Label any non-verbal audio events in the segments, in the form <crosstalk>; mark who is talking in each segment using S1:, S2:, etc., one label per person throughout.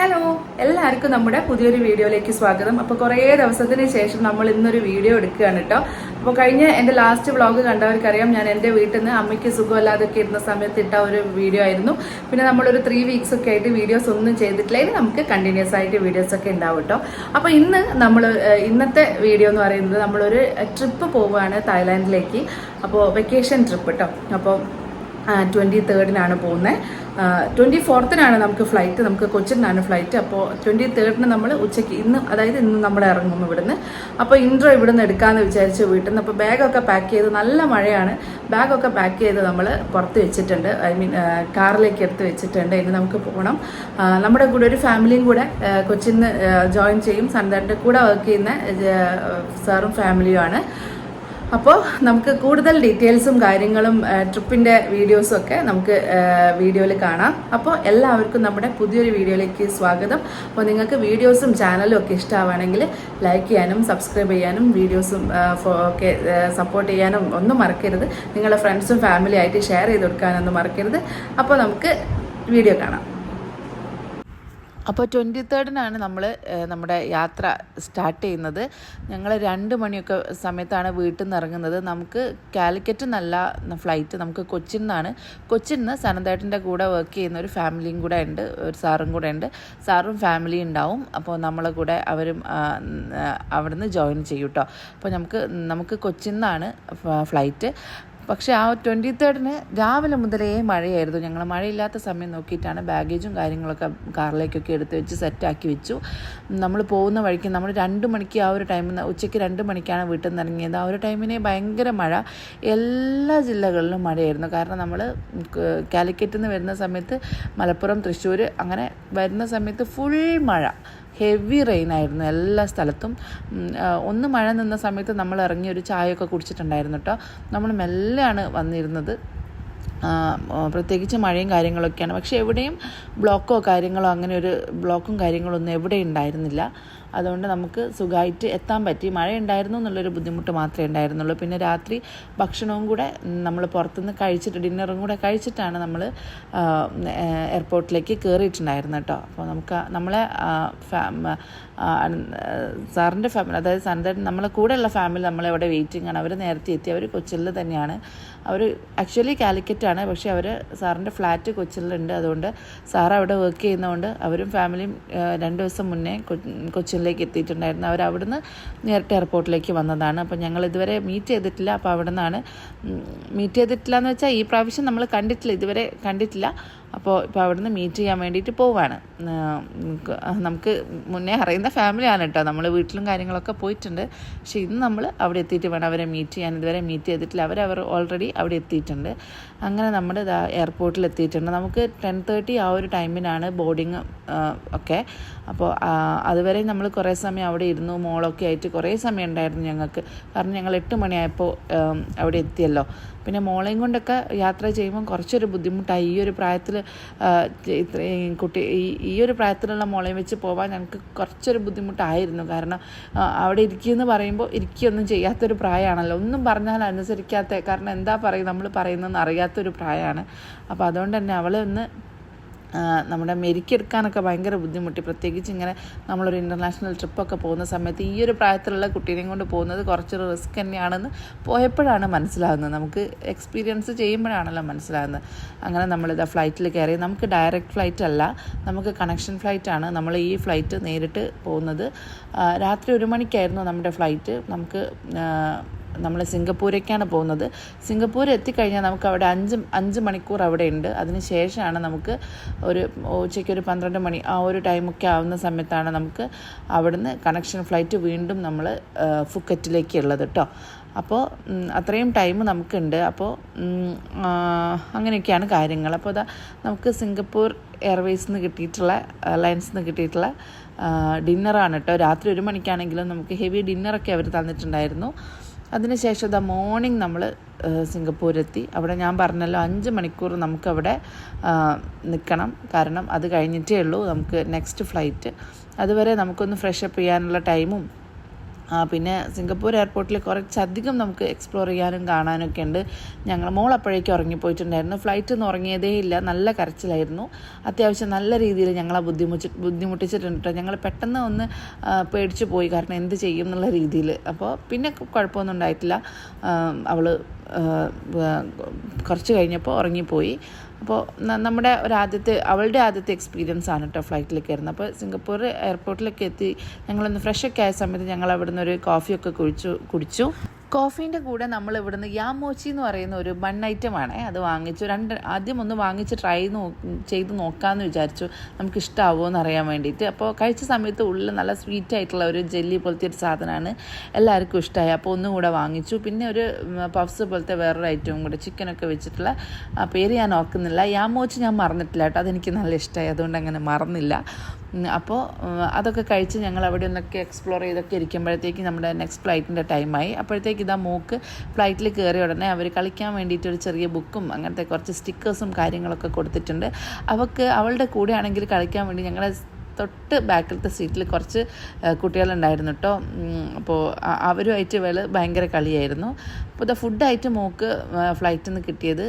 S1: Hello എല്ലാവർക്കും നമ്മുടെ പുതിയൊരു വീഡിയോയിലേക്ക് സ്വാഗതം. അപ്പോൾ കുറേ ദിവസത്തിന് ശേഷം നമ്മൾ ഇന്നൊരു വീഡിയോ എടുക്കുകയാണ് കേട്ടോ. അപ്പോൾ കഴിഞ്ഞ എന്റെ ലാസ്റ്റ് വ്ളോഗ് കണ്ടവർക്കറിയാം ഞാൻ എന്റെ വീട്ടിൽ നിന്ന് അമ്മയ്ക്ക് സുഖമല്ലാതൊക്കെ ഇരുന്ന സമയത്ത് ഇട്ട ഒരു വീഡിയോ ആയിരുന്നു. പിന്നെ നമ്മളൊരു ത്രീ വീക്സ് ഒക്കെ ആയിട്ട് വീഡിയോസ് ഒന്നും ചെയ്തിട്ടില്ല. ഇനി നമുക്ക് കണ്ടിന്യൂസ് ആയിട്ട് വീഡിയോസ് ഒക്കെ ഉണ്ടാവും കേട്ടോ. അപ്പോൾ ഇന്ന് നമ്മൾ ഇന്നത്തെ വീഡിയോ എന്ന് പറയുന്നത് നമ്മളൊരു ട്രിപ്പ് പോവുകയാണ് തായ്ലാൻഡിലേക്ക്. അപ്പോൾ വെക്കേഷൻ ട്രിപ്പ് കേട്ടോ. അപ്പോൾ ട്വന്റി തേർഡിനാണ് പോകുന്നത്. ട്വന്റി ഫോർത്തിനാണ് നമുക്ക് ഫ്ലൈറ്റ് നമുക്ക് കൊച്ചിനാണ് ഫ്ലൈറ്റ് അപ്പോൾ ട്വന്റി തേർഡിന് നമ്മൾ ഉച്ചയ്ക്ക് ഇന്ന് അതായത് ഇന്ന് നമ്മൾ ഇറങ്ങും ഇവിടുന്ന്. അപ്പോൾ ഇൻട്രോ ഇവിടുന്ന് എടുക്കാമെന്ന് വിചാരിച്ച് വീട്ടിൽ നിന്ന് അപ്പോൾ ബാഗൊക്കെ പാക്ക് ചെയ്ത് നല്ല മഴയാണ്. ബാഗൊക്കെ പാക്ക് ചെയ്ത് നമ്മൾ പുറത്ത് വെച്ചിട്ടുണ്ട്. ഐ മീൻ കാറിലേക്ക് എടുത്ത് വെച്ചിട്ടുണ്ട്. ഇനി നമുക്ക് പോകണം നമ്മുടെ കൂടെ ഒരു ഫാമിലിയും കൂടെ കൊച്ചിന്ന് ജോയിൻ ചെയ്യും. സന്താന്റെ കൂടെ വർക്ക് ചെയ്യുന്ന സാറും ഫാമിലിയുമാണ് അപ്പോൾ നമുക്ക് കൂടുതൽ ഡീറ്റെയിൽസും കാര്യങ്ങളും ട്രിപ്പിന്റെ വീഡിയോസും ഒക്കെ നമുക്ക് വീഡിയോയിൽ കാണാം. അപ്പോൾ എല്ലാവർക്കും നമ്മുടെ പുതിയൊരു വീഡിയോയിലേക്ക് സ്വാഗതം. അപ്പോൾ നിങ്ങൾക്ക് വീഡിയോസും ചാനലും ഒക്കെ ഇഷ്ടമാവാണെങ്കിൽ ലൈക്ക് ചെയ്യാനും സബ്സ്ക്രൈബ് ചെയ്യാനും വീഡിയോസും ഒക്കെ സപ്പോർട്ട് ചെയ്യാനും ഒന്നും മറക്കരുത്. നിങ്ങളുടെ ഫ്രണ്ട്സും ഫാമിലി ആയിട്ട് ഷെയർ ചെയ്ത് കൊടുക്കാനൊന്നും മറക്കരുത്. അപ്പോൾ നമുക്ക് വീഡിയോ കാണാം. അപ്പോൾ ട്വന്റി തേർഡിനാണ് നമ്മൾ നമ്മുടെ യാത്ര സ്റ്റാർട്ട് ചെയ്യുന്നത്. ഞങ്ങൾ രണ്ട് മണിയൊക്കെ സമയത്താണ് വീട്ടിൽ നിന്ന് ഇറങ്ങുന്നത് നമുക്ക് കാലിക്കറ്റ് നല്ല ഫ്ലൈറ്റ് നമുക്ക് കൊച്ചിൻ നിന്നാണ് കൊച്ചിൻ നിന്ന് സനന്തേട്ടന്റെ കൂടെ വർക്ക് ചെയ്യുന്ന ഒരു ഫാമിലിയും കൂടെ ഉണ്ട് ഒരു സാറും കൂടെ ഉണ്ട്. സാറും ഫാമിലി ഉണ്ടാവും. അപ്പോൾ നമ്മളെ കൂടെ അവരും അവിടുന്ന് ജോയിൻ ചെയ്യും കേട്ടോ അപ്പോൾ നമുക്ക് നമുക്ക് കൊച്ചിൻ നിന്നാണ് ഫ്ലൈറ്റ് പക്ഷേ ആ ട്വന്റി തേർഡിന് രാവിലെ മുതലേ മഴയായിരുന്നു. ഞങ്ങൾ മഴയില്ലാത്ത സമയം നോക്കിയിട്ടാണ് ബാഗേജും കാര്യങ്ങളൊക്കെ കാറിലേക്കൊക്കെ എടുത്ത് വെച്ച് സെറ്റാക്കി വെച്ചു. നമ്മൾ പോകുന്ന വഴിക്ക് നമ്മൾ രണ്ട് മണിക്ക് ആ ഒരു ടൈമിൽ ഉച്ചയ്ക്ക് രണ്ട് മണിക്കാണ് വീട്ടിൽ നിന്ന് ഇറങ്ങിയത്. ആ ഒരു ടൈമിന് ഭയങ്കര മഴ. എല്ലാ ജില്ലകളിലും മഴയായിരുന്നു. കാരണം നമ്മൾ കാലിക്കറ്റിൽ നിന്ന് വരുന്ന സമയത്ത് മലപ്പുറം തൃശ്ശൂർ അങ്ങനെ വരുന്ന സമയത്ത് ഫുൾ മഴ. ഹെവി റെയിൻ ആയിരുന്നു എല്ലാ സ്ഥലത്തും. ഒന്ന് മഴ നിന്ന സമയത്ത് നമ്മൾ ഇറങ്ങി ഒരു ചായയൊക്കെ കുടിച്ചിട്ടുണ്ടായിരുന്നു കേട്ടോ. നമ്മൾ മെല്ലെയാണ് വന്നിരുന്നത്. പ്രത്യേകിച്ച് മഴയും കാര്യങ്ങളൊക്കെയാണ്. പക്ഷേ എവിടെയും ബ്ലോക്കോ കാര്യങ്ങളോ അങ്ങനെ ഒരു ബ്ലോക്കും കാര്യങ്ങളൊന്നും എവിടെ ഉണ്ടായിരുന്നില്ല. അതുകൊണ്ട് നമുക്ക് സുഖമായിട്ട് എത്താൻ പറ്റി. മഴ ഉണ്ടായിരുന്നു എന്നുള്ളൊരു ബുദ്ധിമുട്ട് മാത്രമേ ഉണ്ടായിരുന്നുള്ളൂ. പിന്നെ രാത്രി ഭക്ഷണവും കൂടെ നമ്മൾ പുറത്തുനിന്ന് കഴിച്ചിട്ട് ഡിന്നറും കൂടെ കഴിച്ചിട്ടാണ് നമ്മൾ എയർപോർട്ടിലേക്ക് കയറിയിട്ടുണ്ടായിരുന്നത് കേട്ടോ. അപ്പോൾ നമുക്ക് നമ്മളെ സാറിന്റെ ഫാമിലി അതായത് സാറിന്റെ നമ്മളെ കൂടെയുള്ള ഫാമിലി നമ്മളെവിടെ വെയിറ്റിംഗ് ആണ് അവർ നേരത്തെ എത്തി. അവർ കൊച്ചിയിൽ തന്നെയാണ്. അവർ ആക്ച്വലി കാലിക്കറ്റാണ് പക്ഷേ അവർ സാറിന്റെ ഫ്ലാറ്റ് കൊച്ചിയിലുണ്ട് അതുകൊണ്ട് സാർ അവിടെ വർക്ക് ചെയ്യുന്നതുകൊണ്ട് അവരും ഫാമിലിയും രണ്ട് ദിവസം മുന്നേ കൊച്ചിയിലേക്ക് എത്തിയിട്ടുണ്ടായിരുന്നു. അവർ അവിടുന്ന് നേരിട്ട് എയർപോർട്ടിലേക്ക് വന്നതാണ്. അപ്പോൾ ഞങ്ങൾ ഇതുവരെ മീറ്റ് ചെയ്തിട്ടില്ല. അപ്പോൾ അവിടെ നിന്നാണ് മീറ്റ് ചെയ്തിട്ടില്ല എന്ന് വെച്ചാൽ ഈ പ്രാവശ്യം നമ്മൾ കണ്ടിട്ടില്ല. ഇതുവരെ കണ്ടിട്ടില്ല. അപ്പോൾ ഇപ്പോൾ അവിടുന്ന് മീറ്റ് ചെയ്യാൻ വേണ്ടിയിട്ട് പോവാണ്. നമുക്ക് മുന്നേ അറിയുന്ന ഫാമിലിയാണ് കേട്ടോ നമ്മൾ വീട്ടിലും കാര്യങ്ങളൊക്കെ പോയിട്ടുണ്ട്. പക്ഷേ ഇന്ന് നമ്മൾ അവിടെ എത്തിയിട്ട് വേണം അവരെ മീറ്റ് ചെയ്യാൻ. ഇതുവരെ മീറ്റ് ചെയ്തിട്ടില്ല. അവർ അവർ ഓൾറെഡി അവിടെ എത്തിയിട്ടുണ്ട്. അങ്ങനെ നമ്മൾ എയർപോർട്ടിൽ എത്തിയിട്ടുണ്ട്. നമുക്ക് ടെൻ തേർട്ടി ആ ഒരു ടൈമിനാണ് ബോർഡിങ് ഒക്കെ. അപ്പോൾ അതുവരെ നമ്മൾ കുറേ സമയം അവിടെ ഇരുന്നു. മോളൊക്കെ ആയിട്ട് കുറേ സമയം ഉണ്ടായിരുന്നു ഞങ്ങൾക്ക്. കാരണം ഞങ്ങൾ എട്ട് മണിയായപ്പോൾ അവിടെ എത്തിയല്ലോ. പിന്നെ മോളെയും കൊണ്ടൊക്കെ യാത്ര ചെയ്യുമ്പോൾ കുറച്ചൊരു ബുദ്ധിമുട്ടായി. ഈ ഒരു പ്രായത്തിൽ കുട്ടി ഈ ഒരു പ്രായത്തിലുള്ള മോളെയും വെച്ച് പോകാൻ ഞങ്ങൾക്ക് കുറച്ചൊരു ബുദ്ധിമുട്ടായിരുന്നു. കാരണം അവിടെ ഇരിക്കുമെന്ന് പറയുമ്പോൾ ഇരിക്കുകയൊന്നും ചെയ്യാത്തൊരു പ്രായമാണല്ലോ. ഒന്നും പറഞ്ഞാൽ അനുസരിക്കാത്ത കാരണം എന്താ പറയുക നമ്മൾ പറയുന്നതെന്ന് അറിയാത്തൊരു പ്രായമാണ്. അപ്പോൾ അതുകൊണ്ട് തന്നെ അവളെ ഒന്ന് നമ്മുടെ മെരുക്കിയെടുക്കാനൊക്കെ ഭയങ്കര ബുദ്ധിമുട്ടി. പ്രത്യേകിച്ച് ഇങ്ങനെ നമ്മളൊരു ഇന്റർനാഷണൽ ട്രിപ്പൊക്കെ പോകുന്ന സമയത്ത് ഈ ഒരു പ്രായത്തിലുള്ള കുട്ടീനെയും കൊണ്ട് പോകുന്നത് കുറച്ചൊരു റിസ്ക് തന്നെയാണെന്ന് പോയപ്പോഴാണ് മനസ്സിലാകുന്നത്. നമുക്ക് എക്സ്പീരിയൻസ് ചെയ്യുമ്പോഴാണല്ലോ മനസ്സിലാകുന്നത്. അങ്ങനെ നമ്മളിതാ ഫ്ലൈറ്റിൽ കയറി. നമുക്ക് ഡയറക്റ്റ് ഫ്ലൈറ്റ് അല്ല. നമുക്ക് കണക്ഷൻ ഫ്ലൈറ്റ് ആണ്. നമ്മൾ ഈ ഫ്ലൈറ്റ് നേരിട്ട് പോകുന്നത്. രാത്രി ഒരു മണിക്കായിരുന്നു നമ്മുടെ ഫ്ലൈറ്റ് നമുക്ക് നമ്മൾ സിംഗപ്പൂരേക്കാണ് പോകുന്നത്. സിംഗപ്പൂർ എത്തിക്കഴിഞ്ഞാൽ നമുക്ക് അവിടെ അഞ്ച് അഞ്ച് മണിക്കൂർ അവിടെ ഉണ്ട്. അതിന് ശേഷമാണ് നമുക്ക് ഒരു ഉച്ചയ്ക്ക് ഒരു പന്ത്രണ്ട് മണി ആ ഒരു ടൈമൊക്കെ ആവുന്ന സമയത്താണ് നമുക്ക് അവിടുന്ന് കണക്ഷൻ ഫ്ലൈറ്റ് വീണ്ടും നമ്മൾ ഫുക്കറ്റിലേക്ക് ഉള്ളത് കേട്ടോ അപ്പോൾ അത്രയും ടൈം നമുക്കുണ്ട്. അപ്പോൾ അങ്ങനെയൊക്കെയാണ് കാര്യങ്ങൾ. അപ്പോൾ അതാ നമുക്ക് സിംഗപ്പൂർ എയർവേസിൽ നിന്ന് കിട്ടിയിട്ടുള്ള എയർലൈൻസിൽ നിന്ന് കിട്ടിയിട്ടുള്ള ഡിന്നറാണ് കേട്ടോ രാത്രി ഒരു മണിക്കാണെങ്കിലും നമുക്ക് ഹെവി ഡിന്നറൊക്കെ അവർ തന്നിട്ടുണ്ടായിരുന്നു. അതിനുശേഷം ദ മോർണിംഗ് നമ്മൾ സിംഗപ്പൂരെത്തി. അവിടെ ഞാൻ പറഞ്ഞല്ലോ അഞ്ച് മണിക്കൂർ നമുക്കവിടെ നിൽക്കണം കാരണം അത് കഴിഞ്ഞിട്ടേ ഉള്ളൂ നമുക്ക് നെക്സ്റ്റ് ഫ്ലൈറ്റ് അതുവരെ നമുക്കൊന്ന് ഫ്രഷപ്പ് ചെയ്യാനുള്ള ടൈമും പിന്നെ സിംഗപ്പൂർ എയർപോർട്ടിൽ കുറച്ചധികം നമുക്ക് എക്സ്പ്ലോർ ചെയ്യാനും കാണാനൊക്കെ ഉണ്ട്. ഞങ്ങൾ മോൾ അപ്പോഴേക്കും ഉറങ്ങിപ്പോയിട്ടുണ്ടായിരുന്നു. ഫ്ലൈറ്റ് ഒന്നും ഉറങ്ങിയതേ ഇല്ല. നല്ല കരച്ചിലായിരുന്നു. അത്യാവശ്യം നല്ല രീതിയിൽ ഞങ്ങളെ ബുദ്ധിമുട്ടി ബുദ്ധിമുട്ടിച്ചിട്ടുണ്ട് ഞങ്ങൾ പെട്ടെന്ന് ഒന്ന് പേടിച്ചു പോയി. കാരണം എന്ത് ചെയ്യും എന്നുള്ള രീതിയിൽ അപ്പോൾ പിന്നെ കുഴപ്പമൊന്നും ഉണ്ടായിട്ടില്ല. അവൾ കുറച്ച് കഴിഞ്ഞപ്പോൾ ഉറങ്ങിപ്പോയി. അപ്പോൾ നമ്മുടെ ഒരു ആദ്യത്തെ അവളുടെ ആദ്യത്തെ എക്സ്പീരിയൻസ് ആണ് കേട്ടോ ഫ്ലൈറ്റിൽ കയറുന്നത് അപ്പോൾ സിംഗപ്പൂർ എയർപോർട്ടിലേക്ക് എത്തി ഞങ്ങളൊന്ന് ഫ്രഷൊക്കെ ആയ സമയത്ത് ഞങ്ങൾ അവിടെ നിന്ന് ഒരു കോഫിയൊക്കെ കുഴിച്ചു കുടിച്ചു. കോഫീന്റെ കൂടെ നമ്മൾ ഇവിടുന്ന് യാമോച്ചി എന്ന് പറയുന്ന ഒരു ബൺ ഐറ്റമാണ് അത് വാങ്ങിച്ചു. രണ്ട് ആദ്യം ഒന്ന് വാങ്ങിച്ച് ട്രൈ നോ ചെയ്ത് നോക്കാമെന്ന് വിചാരിച്ചു. നമുക്ക് ഇഷ്ടമാവുമോ എന്ന് അറിയാൻ വേണ്ടിയിട്ട്. അപ്പോൾ കഴിച്ച സമയത്ത് ഉള്ളിൽ നല്ല സ്വീറ്റ് ആയിട്ടുള്ള ഒരു ജെല്ലി പോലത്തെ ഒരു സാധനമാണ് എല്ലാവർക്കും ഇഷ്ടമായി അപ്പോൾ ഒന്നും കൂടെ വാങ്ങിച്ചു. പിന്നെ ഒരു പഫ്സ് പോലത്തെ വേറൊരു ഐറ്റവും കൂടെ ചിക്കനൊക്കെ വെച്ചിട്ടുള്ള പേര് ഞാൻ ഓർക്കുന്നില്ല. യാമോച്ചി ഞാൻ മറന്നിട്ടില്ല കേട്ടോ. അതെനിക്ക് നല്ല ഇഷ്ടമായി അതുകൊണ്ട് അങ്ങനെ മറന്നില്ല. അപ്പോൾ അതൊക്കെ കഴിച്ച് ഞങ്ങൾ അവിടെ ഒന്നൊക്കെ എക്സ്പ്ലോർ ചെയ്തൊക്കെ ഇരിക്കുമ്പോഴത്തേക്ക് നമ്മുടെ നെക്സ്റ്റ് ഫ്ലൈറ്റിന്റെ ടൈമായി അപ്പോഴത്തേക്ക് ഇതാ മൂക്ക് ഫ്ലൈറ്റിൽ കയറിയ ഉടനെ അവർ കളിക്കാൻ വേണ്ടിയിട്ട് ഒരു ചെറിയ ബുക്കും അങ്ങനത്തെ കുറച്ച് സ്റ്റിക്കേഴ്സും കാര്യങ്ങളൊക്കെ കൊടുത്തിട്ടുണ്ട്. അവൾക്ക് അവളുടെ കൂടെ ആണെങ്കിൽ കളിക്കാൻ വേണ്ടി ഞങ്ങളെ തൊട്ട് ബാക്കിലത്തെ സീറ്റിൽ കുറച്ച് കുട്ടികളുണ്ടായിരുന്നു കേട്ടോ അപ്പോൾ അവരുമായിട്ട് ഇവൾ ഭയങ്കര കളിയായിരുന്നു. അപ്പോൾ ഇത് ഫുഡായിട്ട് മോക്ക് ഫ്ലൈറ്റിൽ നിന്ന് കിട്ടിയത്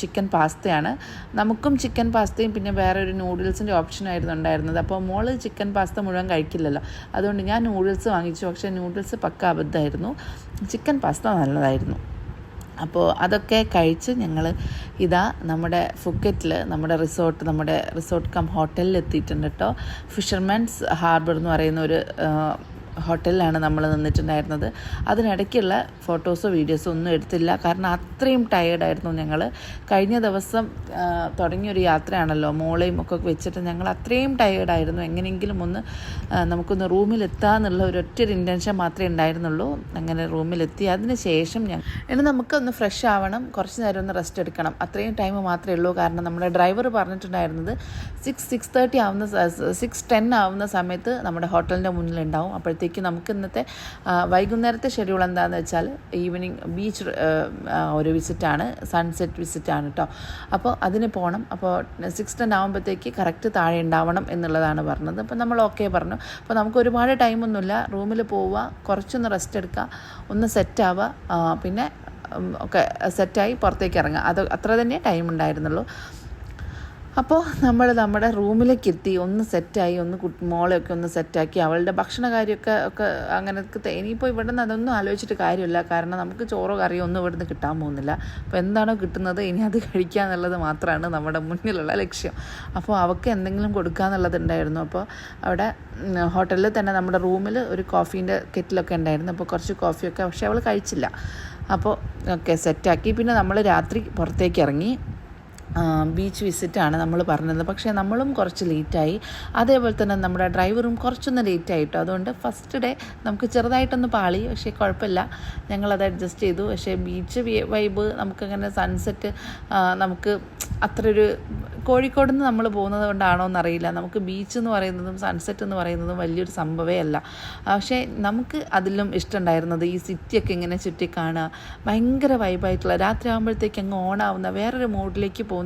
S1: ചിക്കൻ പാസ്തയാണ് നമുക്കും ചിക്കൻ പാസ്തയും പിന്നെ വേറെ ഒരു നൂഡിൽസിന്റെ ഓപ്ഷനായിരുന്നു ഉണ്ടായിരുന്നത്. അപ്പോൾ മോൾ ചിക്കൻ പാസ്ത മുഴുവൻ കഴിക്കില്ലല്ലോ. അതുകൊണ്ട് ഞാൻ നൂഡിൽസ് വാങ്ങിച്ചു. പക്ഷേ നൂഡിൽസ് പക്ക അബദ്ധമായിരുന്നു. ചിക്കൻ പാസ്ത നല്ലതായിരുന്നു. അപ്പോൾ അതൊക്കെ കഴിച്ച് ഞങ്ങൾ ഇതാ നമ്മുടെ ഫുക്കറ്റിൽ നമ്മുടെ റിസോർട്ട് നമ്മുടെ റിസോർട്ട് കം ഹോട്ടലിൽ എത്തിയിട്ടുണ്ട് കേട്ടോ ഫിഷർമാൻസ് ഹാർബർ എന്ന് പറയുന്ന ഒരു ഹോട്ടലിലാണ് നമ്മൾ നിന്നിട്ടുണ്ടായിരുന്നത്. അതിനിടയ്ക്കുള്ള ഫോട്ടോസോ വീഡിയോസോ ഒന്നും എടുത്തില്ല. കാരണം അത്രയും ടയേർഡായിരുന്നു ഞങ്ങൾ. കഴിഞ്ഞ ദിവസം തുടങ്ങിയൊരു യാത്രയാണല്ലോ. മോളെയും ഒക്കെ വെച്ചിട്ട് ഞങ്ങൾ അത്രയും ടയേർഡായിരുന്നു എങ്ങനെയെങ്കിലും ഒന്ന് നമുക്കൊന്ന് റൂമിലെത്താന്നുള്ള ഒരു ഒറ്റ ഒരു ഇന്റൻഷൻ മാത്രമേ ഉണ്ടായിരുന്നുള്ളൂ. അങ്ങനെ റൂമിലെത്തി. അതിന് ശേഷം ഞങ്ങൾ ഇനി നമുക്കൊന്ന് ഫ്രഷ് ആവണം. കുറച്ച് നേരം ഒന്ന് റെസ്റ്റ് എടുക്കണം. അത്രയും ടൈം മാത്രമേ ഉള്ളൂ. കാരണം നമ്മുടെ ഡ്രൈവർ പറഞ്ഞിട്ടുണ്ടായിരുന്നത് സിക്സ് സിക്സ് തേർട്ടി ആവുന്ന സിക്സ് ടെൻ ആവുന്ന സമയത്ത് നമ്മുടെ ഹോട്ടലിന്റെ മുന്നിലുണ്ടാവും. അപ്പോഴത്തേക്ക് നമുക്ക് ഇന്നത്തെ വൈകുന്നേരത്തെ ഷെഡ്യൂൾ എന്താണെന്ന് വെച്ചാൽ ഈവനിങ് ബീച്ച് ഒരു വിസിറ്റാണ് സൺസെറ്റ് വിസിറ്റാണ് കേട്ടോ അപ്പോൾ അതിന് പോകണം അപ്പോൾ സിക്സ് ടെൻ ആകുമ്പോഴത്തേക്ക് കറക്റ്റ് താഴെ ഉണ്ടാവണം എന്നുള്ളതാണ് പറഞ്ഞത്. അപ്പോൾ നമ്മൾ ഓക്കെ പറഞ്ഞു. അപ്പോൾ നമുക്ക് ഒരുപാട് ടൈമൊന്നുമില്ല റൂമിൽ പോവുക കുറച്ചൊന്ന് റെസ്റ്റ് എടുക്കുക ഒന്ന് സെറ്റാവുക പിന്നെ ഒക്കെ സെറ്റായി പുറത്തേക്ക് ഇറങ്ങുക. അത് അത്ര തന്നെ ടൈം ഉണ്ടായിരുന്നുള്ളൂ. അപ്പോൾ നമ്മൾ നമ്മുടെ റൂമിലേക്ക് എത്തി ഒന്ന് സെറ്റായി ഒന്ന് മോളെയൊക്കെ ഒന്ന് സെറ്റാക്കി അവളുടെ ഭക്ഷണ കാര്യമൊക്കെ ഒക്കെ അങ്ങനെയൊക്കെ ഇനിയിപ്പോൾ ഇവിടെ നിന്ന് അതൊന്നും ആലോചിച്ചിട്ട് കാര്യമില്ല. കാരണം നമുക്ക് ചോറോ കറിയോ ഒന്നും ഇവിടുന്ന് കിട്ടാൻ പോകുന്നില്ല. അപ്പോൾ എന്താണോ കിട്ടുന്നത് ഇനി അത് കഴിക്കുക എന്നുള്ളത് മാത്രമാണ് നമ്മുടെ മുന്നിലുള്ള ലക്ഷ്യം. അപ്പോൾ അവൾക്ക് എന്തെങ്കിലും കൊടുക്കുക എന്നുള്ളതുണ്ടായിരുന്നു അപ്പോൾ അവിടെ ഹോട്ടലിൽ തന്നെ നമ്മുടെ റൂമിൽ ഒരു കോഫീന്റെ കെറ്റിലൊക്കെ ഉണ്ടായിരുന്നു. അപ്പോൾ കുറച്ച് കോഫിയൊക്കെ പക്ഷേ അവൾ കഴിച്ചില്ല. അപ്പോൾ ഓക്കെ സെറ്റാക്കി. പിന്നെ നമ്മൾ രാത്രി പുറത്തേക്ക് ഇറങ്ങി ബീച്ച് വിസിറ്റാണ് നമ്മൾ പറഞ്ഞത്. പക്ഷേ നമ്മളും കുറച്ച് ലേറ്റായി അതേപോലെ തന്നെ നമ്മുടെ ഡ്രൈവറും കുറച്ചൊന്ന് ലേറ്റ് ആയിട്ടോ. അതുകൊണ്ട് ഫസ്റ്റ് ഡേ നമുക്ക് ചെറുതായിട്ടൊന്ന് പാളി. പക്ഷേ കുഴപ്പമില്ല. ഞങ്ങളത് അഡ്ജസ്റ്റ് ചെയ്തു. പക്ഷേ ബീച്ച് വൈബ് നമുക്കങ്ങനെ സൺസെറ്റ് നമുക്ക് അത്ര ഒരു കോഴിക്കോട് നിന്ന് നമ്മൾ പോകുന്നത് കൊണ്ടാണോ എന്നറിയില്ല. നമുക്ക് ബീച്ച് എന്ന് പറയുന്നതും സൺസെറ്റ് എന്ന് പറയുന്നതും വലിയൊരു സംഭവമേ അല്ല. പക്ഷേ നമുക്ക് അതിലും ഇഷ്ടമുണ്ടായിരുന്നത് ഈ സിറ്റിയൊക്കെ ഇങ്ങനെ ചുറ്റി കാണുക ഭയങ്കര വൈബായിട്ടുള്ള രാത്രി ആകുമ്പോഴത്തേക്ക് അങ്ങ് ഓണാവുന്ന വേറൊരു മൂഡിലേക്ക് പോകുന്ന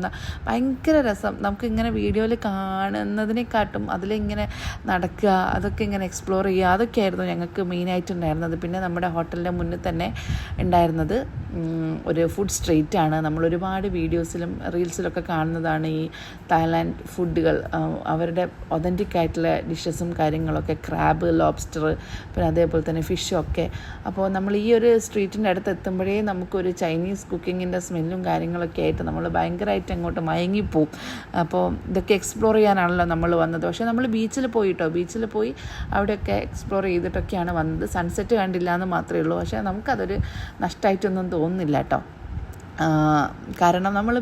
S1: ഭയങ്കര രസം. നമുക്ക് ഇങ്ങനെ വീഡിയോയിൽ കാണുന്നതിനെക്കാട്ടും അതിലിങ്ങനെ നടക്കുക അതൊക്കെ ഇങ്ങനെ എക്സ്പ്ലോർ ചെയ്യുക അതൊക്കെയായിരുന്നു ഞങ്ങൾക്ക് മെയിനായിട്ടുണ്ടായിരുന്നത് പിന്നെ നമ്മുടെ ഹോട്ടലിന്റെ മുന്നിൽ തന്നെ ഉണ്ടായിരുന്നത് ഒരു ഫുഡ് സ്ട്രീറ്റ് ആണ്. നമ്മൾ ഒരുപാട് വീഡിയോസിലും റീൽസിലൊക്കെ കാണുന്നതാണ് ഈ തായ്ലാൻഡ് ഫുഡുകൾ അവരുടെ ഒതന്റിക് ആയിട്ടുള്ള ഡിഷസും കാര്യങ്ങളൊക്കെ ക്രാബ് ലോബ്സ്റ്റർ പിന്നെ അതേപോലെ തന്നെ ഫിഷും ഒക്കെ. അപ്പോൾ നമ്മൾ ഈ ഒരു സ്ട്രീറ്റിന്റെ അടുത്ത് എത്തുമ്പോഴേ നമുക്കൊരു ചൈനീസ് കുക്കിങ്ങിന്റെ സ്മെല്ലും കാര്യങ്ങളൊക്കെ ആയിട്ട് നമ്മൾ ഭയങ്കരമായിട്ട് അങ്ങോട്ട് മയങ്ങിപ്പോവും. അപ്പോൾ ഇതൊക്കെ എക്സ്പ്ലോർ ചെയ്യാനാണല്ലോ നമ്മൾ വന്നത്. പക്ഷേ നമ്മൾ ബീച്ചിൽ പോയിട്ടോ ബീച്ചിൽ പോയി അവിടെയൊക്കെ എക്സ്പ്ലോർ ചെയ്തിട്ടൊക്കെയാണ് വന്നത്. സൺസെറ്റ് കണ്ടില്ല എന്ന് മാത്രമേ ഉള്ളൂ. പക്ഷേ നമുക്കതൊരു നഷ്ടമായിട്ടൊന്നും തോന്നുന്നില്ല കേട്ടോ കാരണം നമ്മൾ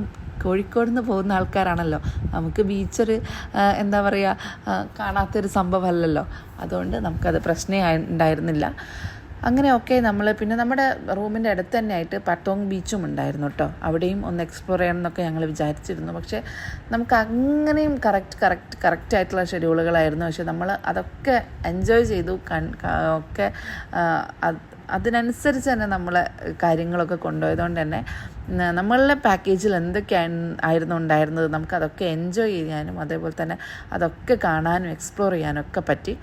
S1: കോഴിക്കോട് നിന്ന് പോകുന്ന ആൾക്കാരാണല്ലോ. നമുക്ക് ബീച്ചൊരു എന്താ പറയുക കാണാത്തൊരു സംഭവമല്ലല്ലോ. അതുകൊണ്ട് നമുക്കത് പ്രശ്നമായി ഉണ്ടായിരുന്നില്ല. അങ്ങനെ ഒക്കെ നമ്മൾ പിന്നെ നമ്മുടെ റൂമിന്റെ അടുത്ത് തന്നെ ആയിട്ട് പട്ടോങ് ബീച്ചും ഉണ്ടായിരുന്നു കേട്ടോ അവിടെയും ഒന്ന് എക്സ്പ്ലോർ ചെയ്യണം എന്നൊക്കെ ഞങ്ങൾ വിചാരിച്ചിരുന്നു. പക്ഷേ നമുക്ക് അങ്ങനെയും കറക്റ്റ് കറക്റ്റ് കറക്റ്റ് ആയിട്ടുള്ള ഷെഡ്യൂളുകളായിരുന്നു പക്ഷേ നമ്മൾ അതൊക്കെ എൻജോയ് ചെയ്തു. കൺ ഒക്കെ അതിനനുസരിച്ച് തന്നെ നമ്മൾ കാര്യങ്ങളൊക്കെ കൊണ്ടുപോയതുകൊണ്ട് തന്നെ നമ്മളുടെ പാക്കേജിൽ എന്തൊക്കെയാണ് ആയിരുന്നു ഉണ്ടായിരുന്നത് നമുക്കതൊക്കെ എൻജോയ് ചെയ്യാനും അതേപോലെ തന്നെ അതൊക്കെ കാണാനും എക്സ്പ്ലോർ ചെയ്യാനും ഒക്കെ പറ്റി.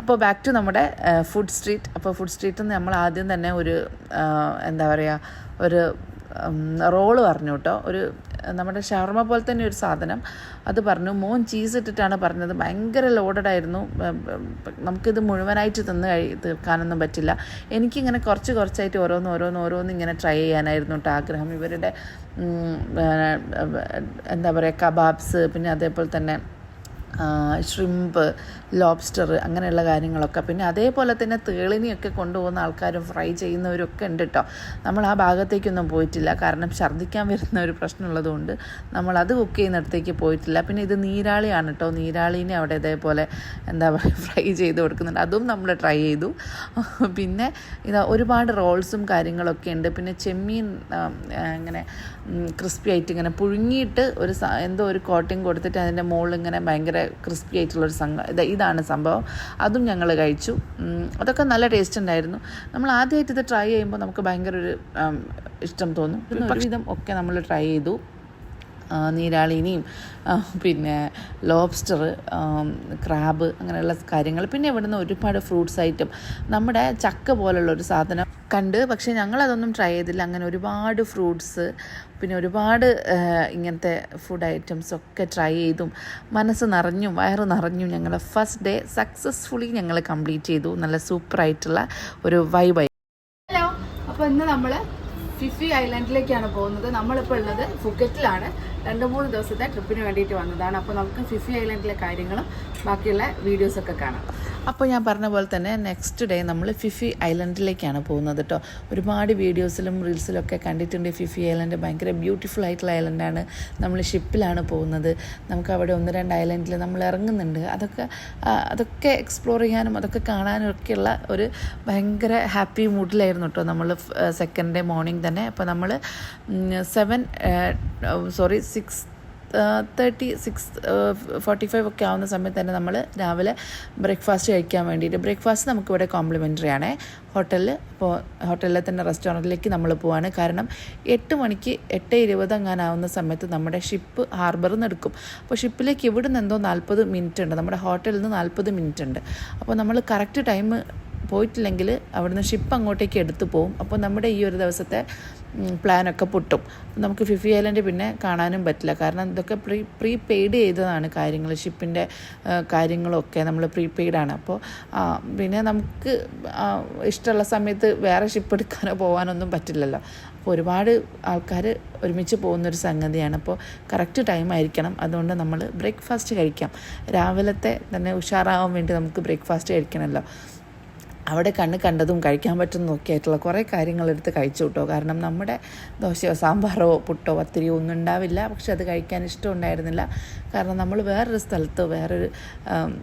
S1: അപ്പോൾ ബാക്ക് ടു നമ്മുടെ ഫുഡ് സ്ട്രീറ്റ് അപ്പോൾ ഫുഡ് സ്ട്രീറ്റിൽ നിന്ന് നമ്മൾ ആദ്യം തന്നെ ഒരു എന്താ പറയുക ഒരു റോൾ പറഞ്ഞു കേട്ടോ. ഒരു നമ്മുടെ ഷവർമ പോലെ തന്നെ ഒരു സാധനം. അത് പറഞ്ഞു മോൻ ചീസ് ഇട്ടിട്ടാണ് പറഞ്ഞത്. ഭയങ്കര ലോഡഡ് ആയിരുന്നു. ഉം, ഉം, നമുക്കിത് മുഴുവനായിട്ട് തിന്ന് കഴി തീർക്കാനൊന്നും പറ്റില്ല. എനിക്കിങ്ങനെ കുറച്ച് കുറച്ചായിട്ട് ഓരോന്ന് ഓരോന്ന് ഓരോന്ന് ഇങ്ങനെ ട്രൈ ചെയ്യാനായിരുന്നു കേട്ടോ ആഗ്രഹം. ഇവരുടെ എന്താ പറയുക കബാബ്സ് പിന്നെ അതേപോലെ തന്നെ ഷ്രിമ്പ് ലോബ്സ്റ്റർ അങ്ങനെയുള്ള കാര്യങ്ങളൊക്കെ. പിന്നെ അതേപോലെ തന്നെ തേളിനിയൊക്കെ കൊണ്ടുപോകുന്ന ആൾക്കാരും ഫ്രൈ ചെയ്യുന്നവരൊക്കെ ഉണ്ട് കേട്ടോ നമ്മൾ ആ ഭാഗത്തേക്കൊന്നും പോയിട്ടില്ല. കാരണം ഛർദ്ദിക്കാൻ വരുന്ന ഒരു പ്രശ്നമുള്ളതുകൊണ്ട് നമ്മൾ അത് കുക്ക് ചെയ്യുന്നിടത്തേക്ക് പോയിട്ടില്ല. പിന്നെ ഇത് നീരാളിയാണ് കേട്ടോ നീരാളീനെ അവിടെ ഇതേപോലെ എന്താ പറയുക <laughs> ഫ്രൈ ചെയ്ത് കൊടുക്കുന്നുണ്ട്. അതും നമ്മൾ ട്രൈ ചെയ്തു. <laughs> പിന്നെ ഇതാ ഒരുപാട് റോൾസും കാര്യങ്ങളൊക്കെ ഉണ്ട്. പിന്നെ ചെമ്മീൻ ഇങ്ങനെ ക്രിസ്പി ആയിട്ട് ഇങ്ങനെ പുഴുങ്ങിയിട്ട് ഒരു എന്തോ ഒരു കോട്ടിങ് കൊടുത്തിട്ട് അതിന്റെ മുകളിൽ ഇങ്ങനെ ഭയങ്കര ക്രിസ്പി ആയിട്ടുള്ളൊരു സംഘം ഇത് ഇതാണ് സംഭവം. അതും ഞങ്ങൾ കഴിച്ചു. അതൊക്കെ നല്ല ടേസ്റ്റ് ഉണ്ടായിരുന്നു. നമ്മൾ ആദ്യമായിട്ട് ഇത് ട്രൈ ചെയ്യുമ്പോൾ നമുക്ക് ഭയങ്കര ഒരു ഇഷ്ടം തോന്നും. ഒരുവിധം ഒക്കെ നമ്മൾ ട്രൈ ചെയ്തു. നീരാളിനിയും പിന്നെ ലോബ്സ്റ്റർ ക്രാബ് അങ്ങനെയുള്ള കാര്യങ്ങൾ. പിന്നെ ഇവിടുന്ന് ഒരുപാട് ഫ്രൂട്ട്സ് ഐറ്റം നമ്മുടെ ചക്ക പോലുള്ള ഒരു സാധനം കണ്ട് പക്ഷേ ഞങ്ങളതൊന്നും ട്രൈ ചെയ്തില്ല. അങ്ങനെ ഒരുപാട് ഫ്രൂട്ട്സ് പിന്നെ ഒരുപാട് ഇങ്ങനത്തെ ഫുഡ് ഐറ്റംസ് ഒക്കെ ട്രൈ ചെയ്തും മനസ്സ് നിറഞ്ഞും വയറ് നിറഞ്ഞും ഞങ്ങൾ ഫസ്റ്റ് ഡേ സക്സസ്ഫുള്ളി ഞങ്ങൾ കംപ്ലീറ്റ് ചെയ്തു. നല്ല സൂപ്പറായിട്ടുള്ള ഒരു വൈബായി ഹലോ അപ്പോൾ ഇന്ന് നമ്മൾ ഫിഫി ഐലൻഡിലേക്കാണ് പോകുന്നത്. നമ്മളിപ്പോൾ ഉള്ളത് ഫുക്കറ്റിലാണ് രണ്ട് മൂന്ന് ദിവസത്തെ ട്രിപ്പിന് വേണ്ടിയിട്ട് വന്നതാണ്. അപ്പോൾ നമുക്ക് ഫിഫി ഐലൻഡിലെ കാര്യങ്ങളും ബാക്കിയുള്ള വീഡിയോസൊക്കെ കാണാം. അപ്പോൾ ഞാൻ പറഞ്ഞ പോലെ തന്നെ നെക്സ്റ്റ് ഡേ നമ്മൾ ഫിഫി ഐലൻഡിലേക്കാണ് പോകുന്നത് കേട്ടോ ഒരുപാട് വീഡിയോസിലും റീൽസിലും ഒക്കെ കണ്ടിട്ടുണ്ട് ഫിഫി ഐലൻഡ്. ഭയങ്കര ബ്യൂട്ടിഫുൾ ആയിട്ടുള്ള ഐലൻഡാണ് നമ്മൾ ഷിപ്പിലാണ് പോകുന്നത്. നമുക്ക് അവിടെ ഒന്ന് രണ്ട് ഐലൻഡിൽ നമ്മൾ ഇറങ്ങുന്നുണ്ട്. അതൊക്കെ അതൊക്കെ എക്സ്പ്ലോർ ചെയ്യാനും അതൊക്കെ കാണാനും ഒക്കെയുള്ള ഒരു ഭയങ്കര ഹാപ്പി മൂഡിലായിരുന്നു കേട്ടോ നമ്മൾ സെക്കൻഡ് ഡേ മോർണിംഗ് തന്നെ. അപ്പോൾ നമ്മൾ seven sorry six thirty six forty five ഒക്കെ ആവുന്ന സമയത്ത് തന്നെ നമ്മൾ രാവിലെ ബ്രേക്ക്ഫാസ്റ്റ് കഴിക്കാൻ വേണ്ടിയിട്ട് ബ്രേക്ക്ഫാസ്റ്റ് നമുക്കിവിടെ കോംപ്ലിമെന്ററി ആണ്. ഹോട്ടലിൽ ഇപ്പോൾ ഹോട്ടലിലെ തന്നെ റെസ്റ്റോറന്റിലേക്ക് നമ്മൾ പോവാണ്. കാരണം എട്ട് മണിക്ക് എട്ട് ഇരുപത് അങ്ങാനാവുന്ന സമയത്ത് നമ്മുടെ ഷിപ്പ് ഹാർബറിൽ നിന്ന് എടുക്കും. അപ്പോൾ ഷിപ്പിലേക്ക് ഇവിടെ നിന്ന് എന്തോ നാൽപ്പത് മിനിറ്റ് ഉണ്ട്. നമ്മുടെ ഹോട്ടലിൽ നിന്ന് നാൽപ്പത് മിനിറ്റ് ഉണ്ട്. അപ്പോൾ നമ്മൾ കറക്റ്റ് ടൈം പോയിട്ടില്ലെങ്കിൽ അവിടുന്ന് ഷിപ്പ് അങ്ങോട്ടേക്ക് എടുത്തു പോകും അപ്പോൾ നമ്മുടെ ഈ ഒരു ദിവസത്തെ പ്ലാനൊക്കെ പൊട്ടും. നമുക്ക് ഫിഫി ഐലൻഡ് പിന്നെ കാണാനും പറ്റില്ല. കാരണം ഇതൊക്കെ പ്രീ പ്രീ പെയ്ഡ് ചെയ്തതാണ് കാര്യങ്ങൾ ഷിപ്പിന്റെ കാര്യങ്ങളൊക്കെ നമ്മൾ പ്രീ പെയ്ഡാണ് അപ്പോൾ പിന്നെ നമുക്ക് ഇഷ്ടമുള്ള സമയത്ത് വേറെ ഷിപ്പ് എടുക്കാനോ പോകാനൊന്നും പറ്റില്ലല്ലോ. അപ്പോൾ ഒരുപാട് ആൾക്കാർ ഒരുമിച്ച് പോകുന്നൊരു സംഗതിയാണ്. അപ്പോൾ കറക്റ്റ് ടൈം ആയിരിക്കണം. അതുകൊണ്ട് നമ്മൾ ബ്രേക്ക്ഫാസ്റ്റ് കഴിക്കാം. രാവിലത്തെ തന്നെ ഉഷാറാവാൻ വേണ്ടി നമുക്ക് ബ്രേക്ക്ഫാസ്റ്റ് കഴിക്കണമല്ലോ അവിടെ കണ്ണ് കണ്ടതും കഴിക്കാൻ പറ്റുന്നതും ഒക്കെ ആയിട്ടുള്ള കുറേ കാര്യങ്ങൾ എടുത്ത് കഴിച്ചു കിട്ടോ കാരണം നമ്മുടെ ദോശയോ സാമ്പാറോ പുട്ടോ പത്തിരിയോ ഒന്നും ഉണ്ടാവില്ല. പക്ഷെ അത് കഴിക്കാൻ ഇഷ്ടം ഉണ്ടായിരുന്നില്ല. കാരണം നമ്മൾ വേറൊരു സ്ഥലത്ത് വേറൊരു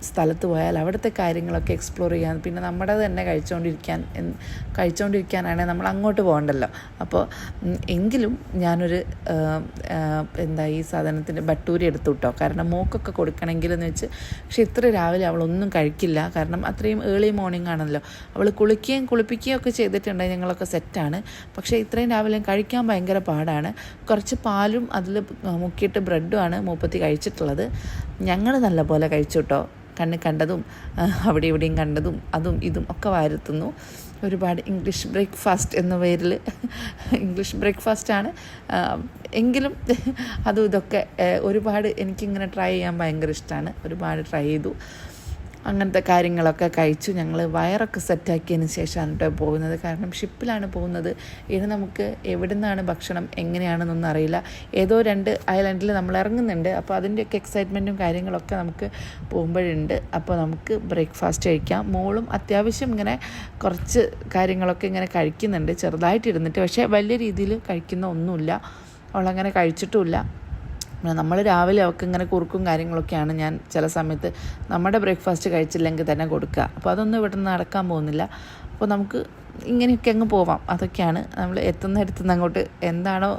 S1: സ്ഥലത്ത് പോയാൽ അവിടുത്തെ കാര്യങ്ങളൊക്കെ എക്സ്പ്ലോർ ചെയ്യാൻ പിന്നെ നമ്മുടെ തന്നെ കഴിച്ചുകൊണ്ടിരിക്കാൻ എന്ന് കഴിച്ചുകൊണ്ടിരിക്കാനാണെങ്കിൽ നമ്മൾ അങ്ങോട്ട് പോകണ്ടല്ലോ. അപ്പോൾ എങ്കിലും ഞാനൊരു എന്താ ഈ സാധനത്തിന്റെ ബട്ടൂരി എടുത്തു കിട്ടോ കാരണം മോക്കൊക്കെ കൊടുക്കണമെങ്കിലെന്ന് വെച്ച് പക്ഷെ ഇത്ര രാവിലെ അവളൊന്നും കഴിക്കില്ല. കാരണം അത്രയും ഏർലി മോർണിംഗ് ആണല്ലോ. അവൾ കുളിക്കുകയും കുളിപ്പിക്കുകയും ഒക്കെ ചെയ്തിട്ടുണ്ട്. ഞങ്ങളൊക്കെ സെറ്റാണ് പക്ഷേ ഇത്രയും രാവിലെ കഴിക്കാൻ ഭയങ്കര പാടാണ്. കുറച്ച് പാലും അതിൽ മുക്കിയിട്ട് ബ്രെഡുമാണ് മൂപ്പത്തി കഴിച്ചിട്ടുള്ളത്. ഞങ്ങൾ നല്ലപോലെ കഴിച്ചു കേട്ടോ കണ്ണ് കണ്ടതും അവിടെ ഇവിടെയും കണ്ടതും അതും ഇതും ഒക്കെ വാരുത്തുന്നു. ഒരുപാട് ഇംഗ്ലീഷ് ബ്രേക്ക്ഫാസ്റ്റ് എന്ന പേരിൽ ഇംഗ്ലീഷ് ബ്രേക്ക്ഫാസ്റ്റാണ് എങ്കിലും അതും ഇതൊക്കെ ഒരുപാട് എനിക്കിങ്ങനെ ട്രൈ ചെയ്യാൻ ഭയങ്കര ഇഷ്ടമാണ് ഒരുപാട് ട്രൈ ചെയ്തു. അങ്ങനത്തെ കാര്യങ്ങളൊക്കെ കഴിച്ചു. ഞങ്ങൾ വയറൊക്കെ സെറ്റാക്കിയതിന് ശേഷമാണ് കേട്ടോ പോകുന്നത്. കാരണം ഷിപ്പിലാണ് പോകുന്നത്. ഇനി നമുക്ക് എവിടെ നിന്നാണ് ഭക്ഷണം എങ്ങനെയാണെന്നൊന്നും അറിയില്ല. ഏതോ രണ്ട് ഐലൻഡിൽ നമ്മൾ ഇറങ്ങുന്നുണ്ട്. അപ്പോൾ അതിന്റെയൊക്കെ എക്സൈറ്റ്മെന്റും കാര്യങ്ങളൊക്കെ നമുക്ക് പോകുമ്പോഴുണ്ട്. അപ്പോൾ നമുക്ക് ബ്രേക്ക്ഫാസ്റ്റ് കഴിക്കാം. മോളും അത്യാവശ്യം ഇങ്ങനെ കുറച്ച് കാര്യങ്ങളൊക്കെ ഇങ്ങനെ കഴിക്കുന്നുണ്ട്. ചെറുതായിട്ട് ഇരുന്നിട്ട് പക്ഷേ വലിയ രീതിയിൽ കഴിക്കുന്ന ഒന്നുമില്ല. അവളങ്ങനെ കഴിച്ചിട്ടുമില്ല. നമ്മൾ രാവിലെ അവൾക്ക് ഇങ്ങനെ കുറുക്കും കാര്യങ്ങളൊക്കെയാണ് ഞാൻ ചില സമയത്ത് നമ്മുടെ ബ്രേക്ക്ഫാസ്റ്റ് കഴിച്ചില്ലെങ്കിൽ തന്നെ കൊടുക്കുക. അപ്പോൾ അതൊന്നും ഇവിടെ നിന്ന് നടക്കാൻ പോകുന്നില്ല. അപ്പോൾ നമുക്ക് ഇങ്ങനെയൊക്കെ അങ്ങ് പോവാം. അതൊക്കെയാണ് നമ്മൾ എത്തുന്നിടത്തു നിന്ന് അങ്ങോട്ട് എന്താണോ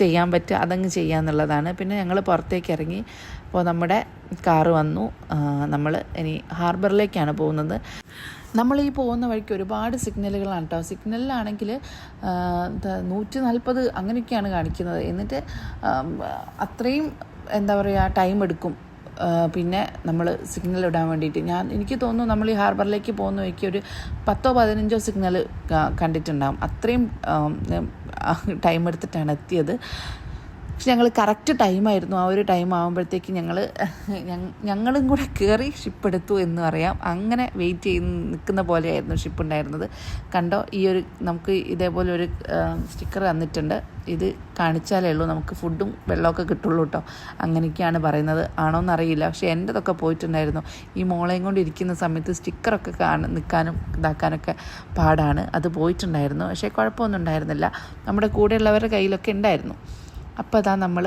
S1: ചെയ്യാൻ പറ്റുക അതങ്ങ് ചെയ്യാന്നുള്ളതാണ് പിന്നെ ഞങ്ങൾ പുറത്തേക്ക് ഇറങ്ങി. അപ്പോൾ നമ്മുടെ കാറ് വന്നു. നമ്മൾ ഇനി ഹാർബറിലേക്കാണ് പോകുന്നത്. നമ്മൾ ഈ പോകുന്ന വഴിക്ക് ഒരുപാട് സിഗ്നലുകളാണ് കേട്ടോ സിഗ്നലിലാണെങ്കിൽ നൂറ്റി നാൽപ്പത് അങ്ങനെയൊക്കെയാണ് കാണിക്കുന്നത്. എന്നിട്ട് അത്രയും എന്താ പറയുക ടൈം എടുക്കും. പിന്നെ നമ്മൾ സിഗ്നൽ ഇടാൻ വേണ്ടിയിട്ട്. ഞാൻ എനിക്ക് തോന്നുന്നു നമ്മൾ ഈ ഹാർബറിലേക്ക് പോകുന്ന വഴിക്ക് ഒരു പത്തോ പതിനഞ്ചോ സിഗ്നൽ കണ്ടിട്ടുണ്ടാകും അത്രയും ടൈം എടുത്തിട്ടാണ് എത്തിയത്. പക്ഷെ ഞങ്ങൾ കറക്റ്റ് ടൈമായിരുന്നു ആ ഒരു ടൈം ആകുമ്പോഴത്തേക്ക് ഞങ്ങൾ ഞങ്ങളും കൂടെ കയറി ഷിപ്പ് എടുത്തു എന്ന് പറയാം. അങ്ങനെ വെയിറ്റ് ചെയ്ത് നിൽക്കുന്ന പോലെയായിരുന്നു ഷിപ്പ് ഉണ്ടായിരുന്നത്. കണ്ടോ ഈ ഒരു നമുക്ക് ഇതേപോലെ ഒരു സ്റ്റിക്കർ തന്നിട്ടുണ്ട്. ഇത് കാണിച്ചാലേ ഉള്ളൂ. നമുക്ക് ഫുഡും വെള്ളമൊക്കെ കിട്ടുള്ളൂ കേട്ടോ അങ്ങനെയൊക്കെയാണ് പറയുന്നത്. ആണോന്ന് അറിയില്ല പക്ഷേ എന്റെതൊക്കെ പോയിട്ടുണ്ടായിരുന്നു. ഈ മോളെയും കൊണ്ട് ഇരിക്കുന്ന സമയത്ത് സ്റ്റിക്കറൊക്കെ കാണ നിൽക്കാനും ഇതാക്കാനൊക്കെ പാടാണ്. അത് പോയിട്ടുണ്ടായിരുന്നു. പക്ഷേ കുഴപ്പമൊന്നും ഉണ്ടായിരുന്നില്ല. നമ്മുടെ കൂടെയുള്ളവരുടെ കയ്യിലൊക്കെ ഉണ്ടായിരുന്നു. അപ്പോൾ അതാ നമ്മൾ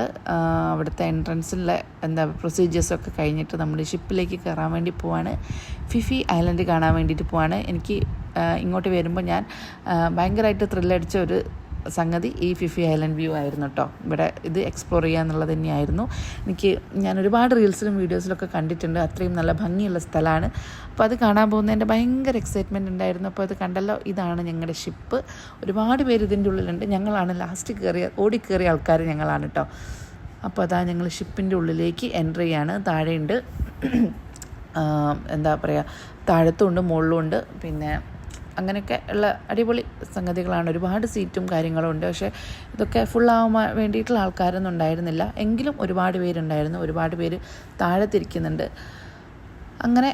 S1: അവിടുത്തെ എൻട്രൻസിലെ എന്താ പ്രൊസീജിയേഴ്സൊക്കെ കഴിഞ്ഞിട്ട് നമ്മൾ ഷിപ്പിലേക്ക് കയറാൻ വേണ്ടി പോവാണ്. ഫിഫി ഐലൻഡ് കാണാൻ വേണ്ടിയിട്ട് പോവാണ്. എനിക്ക് ഇങ്ങോട്ട് വരുമ്പോൾ ഞാൻ ഭയങ്കരമായിട്ട് ത്രില്ലടിച്ച ഒരു സംഗതി ഈ ഫിഫി ഐലൻഡ് വ്യൂ ആയിരുന്നു കേട്ടോ ഇവിടെ ഇത് എക്സ്പ്ലോർ ചെയ്യുക എന്നുള്ളത് തന്നെയായിരുന്നു. എനിക്ക് ഞാൻ ഒരുപാട് റീൽസിലും വീഡിയോസിലൊക്കെ കണ്ടിട്ടുണ്ട്. അത്രയും നല്ല ഭംഗിയുള്ള സ്ഥലമാണ് അപ്പോൾ അത് കാണാൻ പോകുന്നതിന്റെ ഭയങ്കര എക്സൈറ്റ്മെന്റ് ഉണ്ടായിരുന്നു. അപ്പോൾ അത് കണ്ടല്ലോ ഇതാണ് ഞങ്ങളുടെ ഷിപ്പ് ഒരുപാട് പേര് ഇതിന്റെ ഉള്ളിലുണ്ട്. ഞങ്ങളാണ് ലാസ്റ്റ് കയറിയ ഓടിക്കേറിയ ആൾക്കാർ ഞങ്ങളാണ് കേട്ടോ അപ്പോൾ അതാ ഞങ്ങൾ ഷിപ്പിന്റെ ഉള്ളിലേക്ക് എന്റർ ചെയ്യാണ് താഴെയുണ്ട് എന്താ പറയുക താഴത്തുണ്ട് മുകളിലുണ്ട്. പിന്നെ അങ്ങനെയൊക്കെ ഉള്ള അടിപൊളി സംഗതികളാണ്. ഒരുപാട് സീറ്റും കാര്യങ്ങളും ഉണ്ട്. പക്ഷേ ഇതൊക്കെ ഫുള്ളാവാൻ വേണ്ടിയിട്ടുള്ള ആൾക്കാരൊന്നും ഉണ്ടായിരുന്നില്ല. എങ്കിലും ഒരുപാട് പേരുണ്ടായിരുന്നു. ഒരുപാട് പേര് താഴെത്തിരിക്കുന്നുണ്ട്. അങ്ങനെ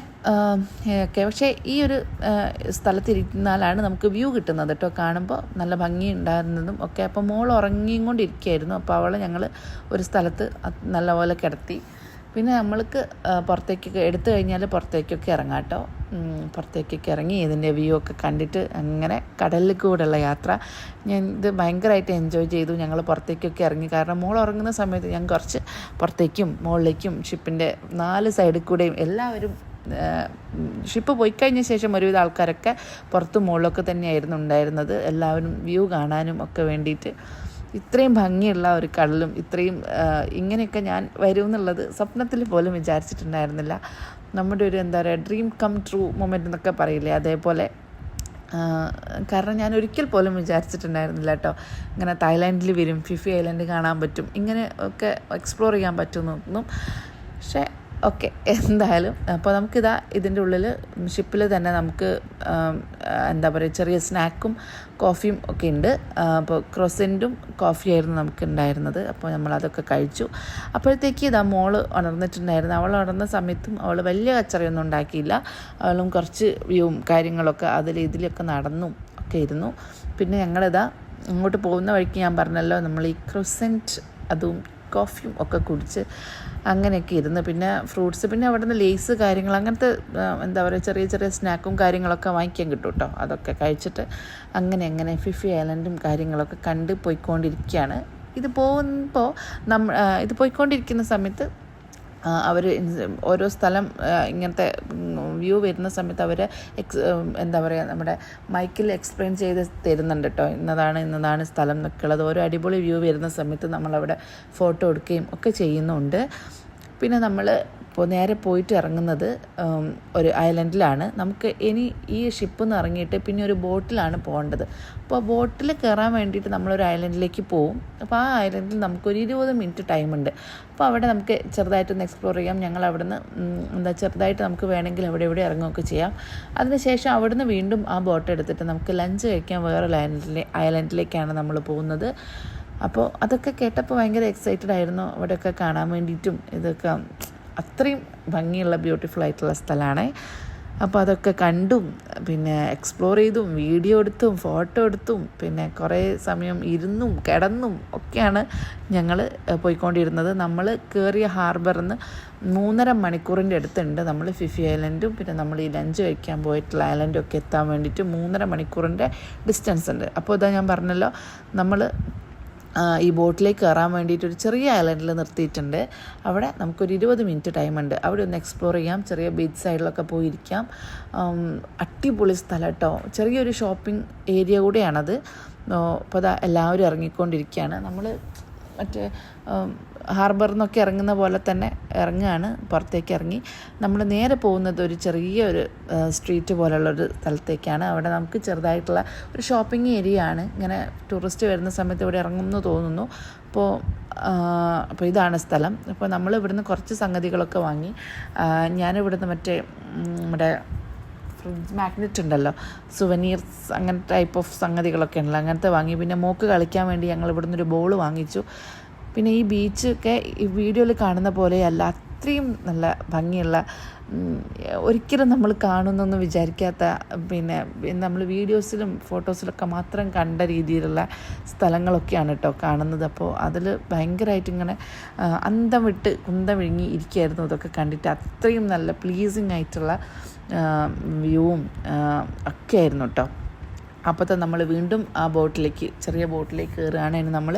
S1: ഒക്കെ. പക്ഷേ ഈ ഒരു സ്ഥലത്തിരിക്കുന്നാലാണ് നമുക്ക് വ്യൂ കിട്ടുന്നത് കേട്ടോ കാണുമ്പോൾ നല്ല ഭംഗി ഉണ്ടായിരുന്നതും ഒക്കെ. അപ്പോൾ മോൾ ഉറങ്ങിയും കൊണ്ടിരിക്കുകയായിരുന്നു. അപ്പോൾ അവളെ ഞങ്ങൾ ഒരു സ്ഥലത്ത് നല്ലപോലെ കിടത്തി. പിന്നെ നമ്മൾക്ക് പുറത്തേക്കൊക്കെ എടുത്തു കഴിഞ്ഞാൽ പുറത്തേക്കൊക്കെ ഇറങ്ങാം കേട്ടോ പുറത്തേക്കൊക്കെ ഇറങ്ങി ഇതിന്റെ വ്യൂ ഒക്കെ കണ്ടിട്ട് അങ്ങനെ കടലിൽ കൂടെയുള്ള യാത്ര. ഞാൻ ഇത് ഭയങ്കരമായിട്ട് എൻജോയ് ചെയ്തു. ഞങ്ങൾ പുറത്തേക്കൊക്കെ ഇറങ്ങി. കാരണം മോൾ ഉറങ്ങുന്ന സമയത്ത് ഞാൻ കുറച്ച് പുറത്തേക്കും മുകളിലേക്കും ഷിപ്പിന്റെ നാല് സൈഡിൽ കൂടെയും എല്ലാവരും ഷിപ്പ് പോയി കഴിഞ്ഞ ശേഷം ഒരുവിധ ആൾക്കാരൊക്കെ പുറത്ത് മുകളിലൊക്കെ തന്നെയായിരുന്നു ഉണ്ടായിരുന്നത്. എല്ലാവരും വ്യൂ കാണാനും ഒക്കെ വേണ്ടിയിട്ട് ഇത്രയും ഭംഗിയുള്ള ഒരു കടലും ഇത്രയും ഇങ്ങനെയൊക്കെ ഞാൻ വരും എന്നുള്ളത് സ്വപ്നത്തിൽ പോലും വിചാരിച്ചിട്ടുണ്ടായിരുന്നില്ല. നമ്മുടെ ഒരു എന്താ പറയുക ഡ്രീം കം ട്രൂ മൊമെന്റ് എന്നൊക്കെ പറയില്ലേ? അതേപോലെ കാരണം ഞാൻ ഒരിക്കൽ പോലും വിചാരിച്ചിട്ടുണ്ടായിരുന്നില്ല കേട്ടോ ഇങ്ങനെ തായ്ലാൻഡിൽ വരും ഫിഫി ഐലൻഡ് കാണാൻ പറ്റും ഇങ്ങനെ ഒക്കെ എക്സ്പ്ലോർ ചെയ്യാൻ പറ്റുമെന്നൊന്നും പക്ഷേ ഓക്കെ എന്തായാലും അപ്പോൾ നമുക്കിതാ ഇതിന്റെ ഉള്ളിൽ ഷിപ്പിൽ തന്നെ നമുക്ക് എന്താ പറയുക ചെറിയ സ്നാക്കും കോഫിയും ഒക്കെ ഉണ്ട്. അപ്പോൾ ക്രൊസന്റും കോഫിയായിരുന്നു നമുക്ക് ഉണ്ടായിരുന്നത് അപ്പോൾ നമ്മൾ അതൊക്കെ കഴിച്ചു. അപ്പോഴത്തേക്ക് ഇതാ മോൾ ഉണർന്നിട്ടുണ്ടായിരുന്നു. അവൾ ഉണർന്ന സമയത്തും അവൾ വലിയ കച്ചറയൊന്നും ഉണ്ടാക്കിയില്ല. അവളും കുറച്ച് വ്യൂവും കാര്യങ്ങളൊക്കെ അതിൽ ഇതിലൊക്കെ നടന്നു ഒക്കെ ഇരുന്നു. പിന്നെ ഞങ്ങളിതാ ഇങ്ങോട്ട് പോകുന്ന വഴിക്ക് ഞാൻ പറഞ്ഞല്ലോ നമ്മൾ ഈ ക്രൊസന്റ് അതും കോഫിയും ഒക്കെ കുടിച്ച് അങ്ങനെയൊക്കെ ഇരുന്ന്. പിന്നെ ഫ്രൂട്ട്സ് പിന്നെ അവിടെ നിന്ന് ലേസ് കാര്യങ്ങൾ അങ്ങനത്തെ എന്താ പറയുക ചെറിയ ചെറിയ സ്നാക്കും കാര്യങ്ങളൊക്കെ വാങ്ങിക്കാൻ കിട്ടും കേട്ടോ അതൊക്കെ കഴിച്ചിട്ട് അങ്ങനെ അങ്ങനെ ഫിഫി ഐലൻഡും കാര്യങ്ങളൊക്കെ കണ്ട് പോയിക്കൊണ്ടിരിക്കുകയാണ്. ഇത് പോകുമ്പോൾ നമ്മ ഇത് പോയിക്കൊണ്ടിരിക്കുന്ന സമയത്ത് അവർ ഓരോ സ്ഥലം ഇങ്ങനത്തെ വ്യൂ വരുന്ന സമയത്ത് അവർ എക്സ് എന്താ പറയുക നമ്മുടെ മൈക്കിൽ എക്സ്പ്ലെയിൻ ചെയ്ത് തരുന്നുണ്ട് കേട്ടോ ഇന്നതാണ് ഇന്നതാണ് സ്ഥലം ഉള്ളത്. ഓരോ അടിപൊളി വ്യൂ വരുന്ന സമയത്ത് നമ്മളവിടെ ഫോട്ടോ എടുക്കുകയും ഒക്കെ ചെയ്യുന്നുണ്ട്. പിന്നെ നമ്മൾ നേരെ പോയിട്ട് ഇറങ്ങുന്നത് ഒരു ഐലൻഡിലാണ്. നമുക്ക് ഇനി ഈ ഷിപ്പിൽ നിന്ന് ഇറങ്ങിയിട്ട് പിന്നെ ഒരു ബോട്ടിലാണ് പോകേണ്ടത്. അപ്പോൾ ബോട്ടിൽ കയറാൻ വേണ്ടിയിട്ട് നമ്മളൊരു ഐലൻഡിലേക്ക് പോവും. അപ്പോൾ ആ ഐലൻഡിൽ നമുക്കൊരു ഇരുപത് മിനിറ്റ് ടൈമുണ്ട്. അപ്പോൾ അവിടെ നമുക്ക് ചെറുതായിട്ടൊന്ന് എക്സ്പ്ലോർ ചെയ്യാം. ഞങ്ങൾ അവിടുന്ന് എന്താ ചെറുതായിട്ട് നമുക്ക് വേണമെങ്കിൽ അവിടെ ഇവിടെ ഇറങ്ങുകയൊക്കെ ചെയ്യാം. അതിനുശേഷം അവിടുന്ന് വീണ്ടും ആ ബോട്ട് എടുത്തിട്ട് നമുക്ക് ലഞ്ച് കഴിക്കാൻ വേറൊരു ഐലൻഡിലെ ഐലൻഡിലേക്കാണ് നമ്മൾ പോകുന്നത്. അപ്പോൾ അതൊക്കെ കേട്ടപ്പോൾ ഭയങ്കര എക്സൈറ്റഡ് ആയിരുന്നു. അവിടെയൊക്കെ കാണാൻ വേണ്ടിയിട്ടും ഇതൊക്കെ അത്രയും ഭംഗിയുള്ള ബ്യൂട്ടിഫുൾ ആയിട്ടുള്ള സ്ഥലമാണ്. അപ്പോൾ അതൊക്കെ കണ്ടും പിന്നെ എക്സ്പ്ലോർ ചെയ്തും വീഡിയോ എടുത്തും ഫോട്ടോ എടുത്തും പിന്നെ കുറേ സമയം ഇരുന്നും കിടന്നും ഒക്കെയാണ് ഞങ്ങൾ പോയിക്കൊണ്ടിരുന്നത്. നമ്മൾ കയറിയ ഹാർബറിൽ നിന്ന് മൂന്നര മണിക്കൂറിന്റെ അടുത്തുണ്ട് നമ്മൾ ഫിഫി ഐലൻഡും പിന്നെ നമ്മൾ ഈ ലഞ്ച് കഴിക്കാൻ പോയിട്ടുള്ള ഐലൻഡും ഒക്കെ എത്താൻ വേണ്ടിയിട്ട് മൂന്നര മണിക്കൂറിന്റെ ഡിസ്റ്റൻസ് ഉണ്ട്. അപ്പോൾ ഇതാ ഞാൻ പറഞ്ഞല്ലോ നമ്മൾ ഈ ബോട്ടിലേക്ക് കയറാൻ വേണ്ടിയിട്ട് ഒരു ചെറിയ ഐലൻഡിൽ നിർത്തിയിട്ടുണ്ട്. അവിടെ നമുക്കൊരു ഇരുപത് മിനിറ്റ് ടൈം ഉണ്ട്. അവിടെ ഒന്ന് എക്സ്പ്ലോർ ചെയ്യാം. ചെറിയ ബീച്ച് സൈഡിലൊക്കെ പോയിരിക്കാം. അടിപൊളി സ്ഥലം കേട്ടോ. ചെറിയൊരു ഷോപ്പിംഗ് ഏരിയ കൂടെയാണത്. അപ്പോൾ അതാ എല്ലാവരും ഇറങ്ങിക്കൊണ്ടിരിക്കുകയാണ്. നമ്മൾ മറ്റേ ഹാർബറിൽ ഇറങ്ങുന്ന പോലെ തന്നെ ഇറങ്ങുകയാണ് പുറത്തേക്ക് ഇറങ്ങി. നമ്മൾ നേരെ പോകുന്നത് ഒരു ചെറിയ ഒരു സ്ട്രീറ്റ് പോലുള്ളൊരു സ്ഥലത്തേക്കാണ്. അവിടെ നമുക്ക് ചെറുതായിട്ടുള്ള ഒരു ഷോപ്പിംഗ് ഏരിയ ആണ്. ഇങ്ങനെ ടൂറിസ്റ്റ് വരുന്ന സമയത്ത് ഇവിടെ ഇറങ്ങുമെന്ന് തോന്നുന്നു. അപ്പോൾ അപ്പോൾ ഇതാണ് സ്ഥലം. അപ്പോൾ നമ്മൾ ഇവിടുന്ന് കുറച്ച് സംഗതികളൊക്കെ വാങ്ങി. ഞാനിവിടുന്ന് മറ്റേ നമ്മുടെ ഫ്രിഡ്ജ് മാഗ്നറ്റ് ഉണ്ടല്ലോ. സുവനീർസ് അങ്ങനെ ടൈപ്പ് ഓഫ് സംഗതികളൊക്കെ ഉണ്ടല്ലോ. അങ്ങനത്തെ വാങ്ങി. പിന്നെ മോക്ക് കളിക്കാൻ വേണ്ടി ഞങ്ങൾ ഇവിടുന്ന് ഒരു ബോൾ വാങ്ങിച്ചു. പിന്നെ ഈ ബീച്ചൊക്കെ ഈ വീഡിയോയിൽ കാണുന്ന പോലെയല്ല അത്രയും നല്ല ഭംഗിയുള്ള ഒരിക്കലും നമ്മൾ കാണുന്നൊന്നും വിചാരിക്കാത്ത പിന്നെ നമ്മൾ വീഡിയോസിലും ഫോട്ടോസിലൊക്കെ മാത്രം കണ്ട രീതിയിലുള്ള സ്ഥലങ്ങളൊക്കെയാണ് കേട്ടോ കാണുന്നത്. അപ്പോൾ അതിൽ ഭയങ്കരമായിട്ട് ഇങ്ങനെ അന്തം വിട്ട് കുന്തം വിഴുങ്ങി ഇരിക്കുകയായിരുന്നു. അതൊക്കെ കണ്ടിട്ട് അത്രയും നല്ല പ്ലീസിങ് ആയിട്ടുള്ള വ്യൂവും ഒക്കെ ആയിരുന്നു കേട്ടോ അപ്പോഴത്തെ നമ്മൾ വീണ്ടും ആ ബോട്ടിലേക്ക് ചെറിയ ബോട്ടിലേക്ക് കയറുകയാണ് ഇനി നമ്മൾ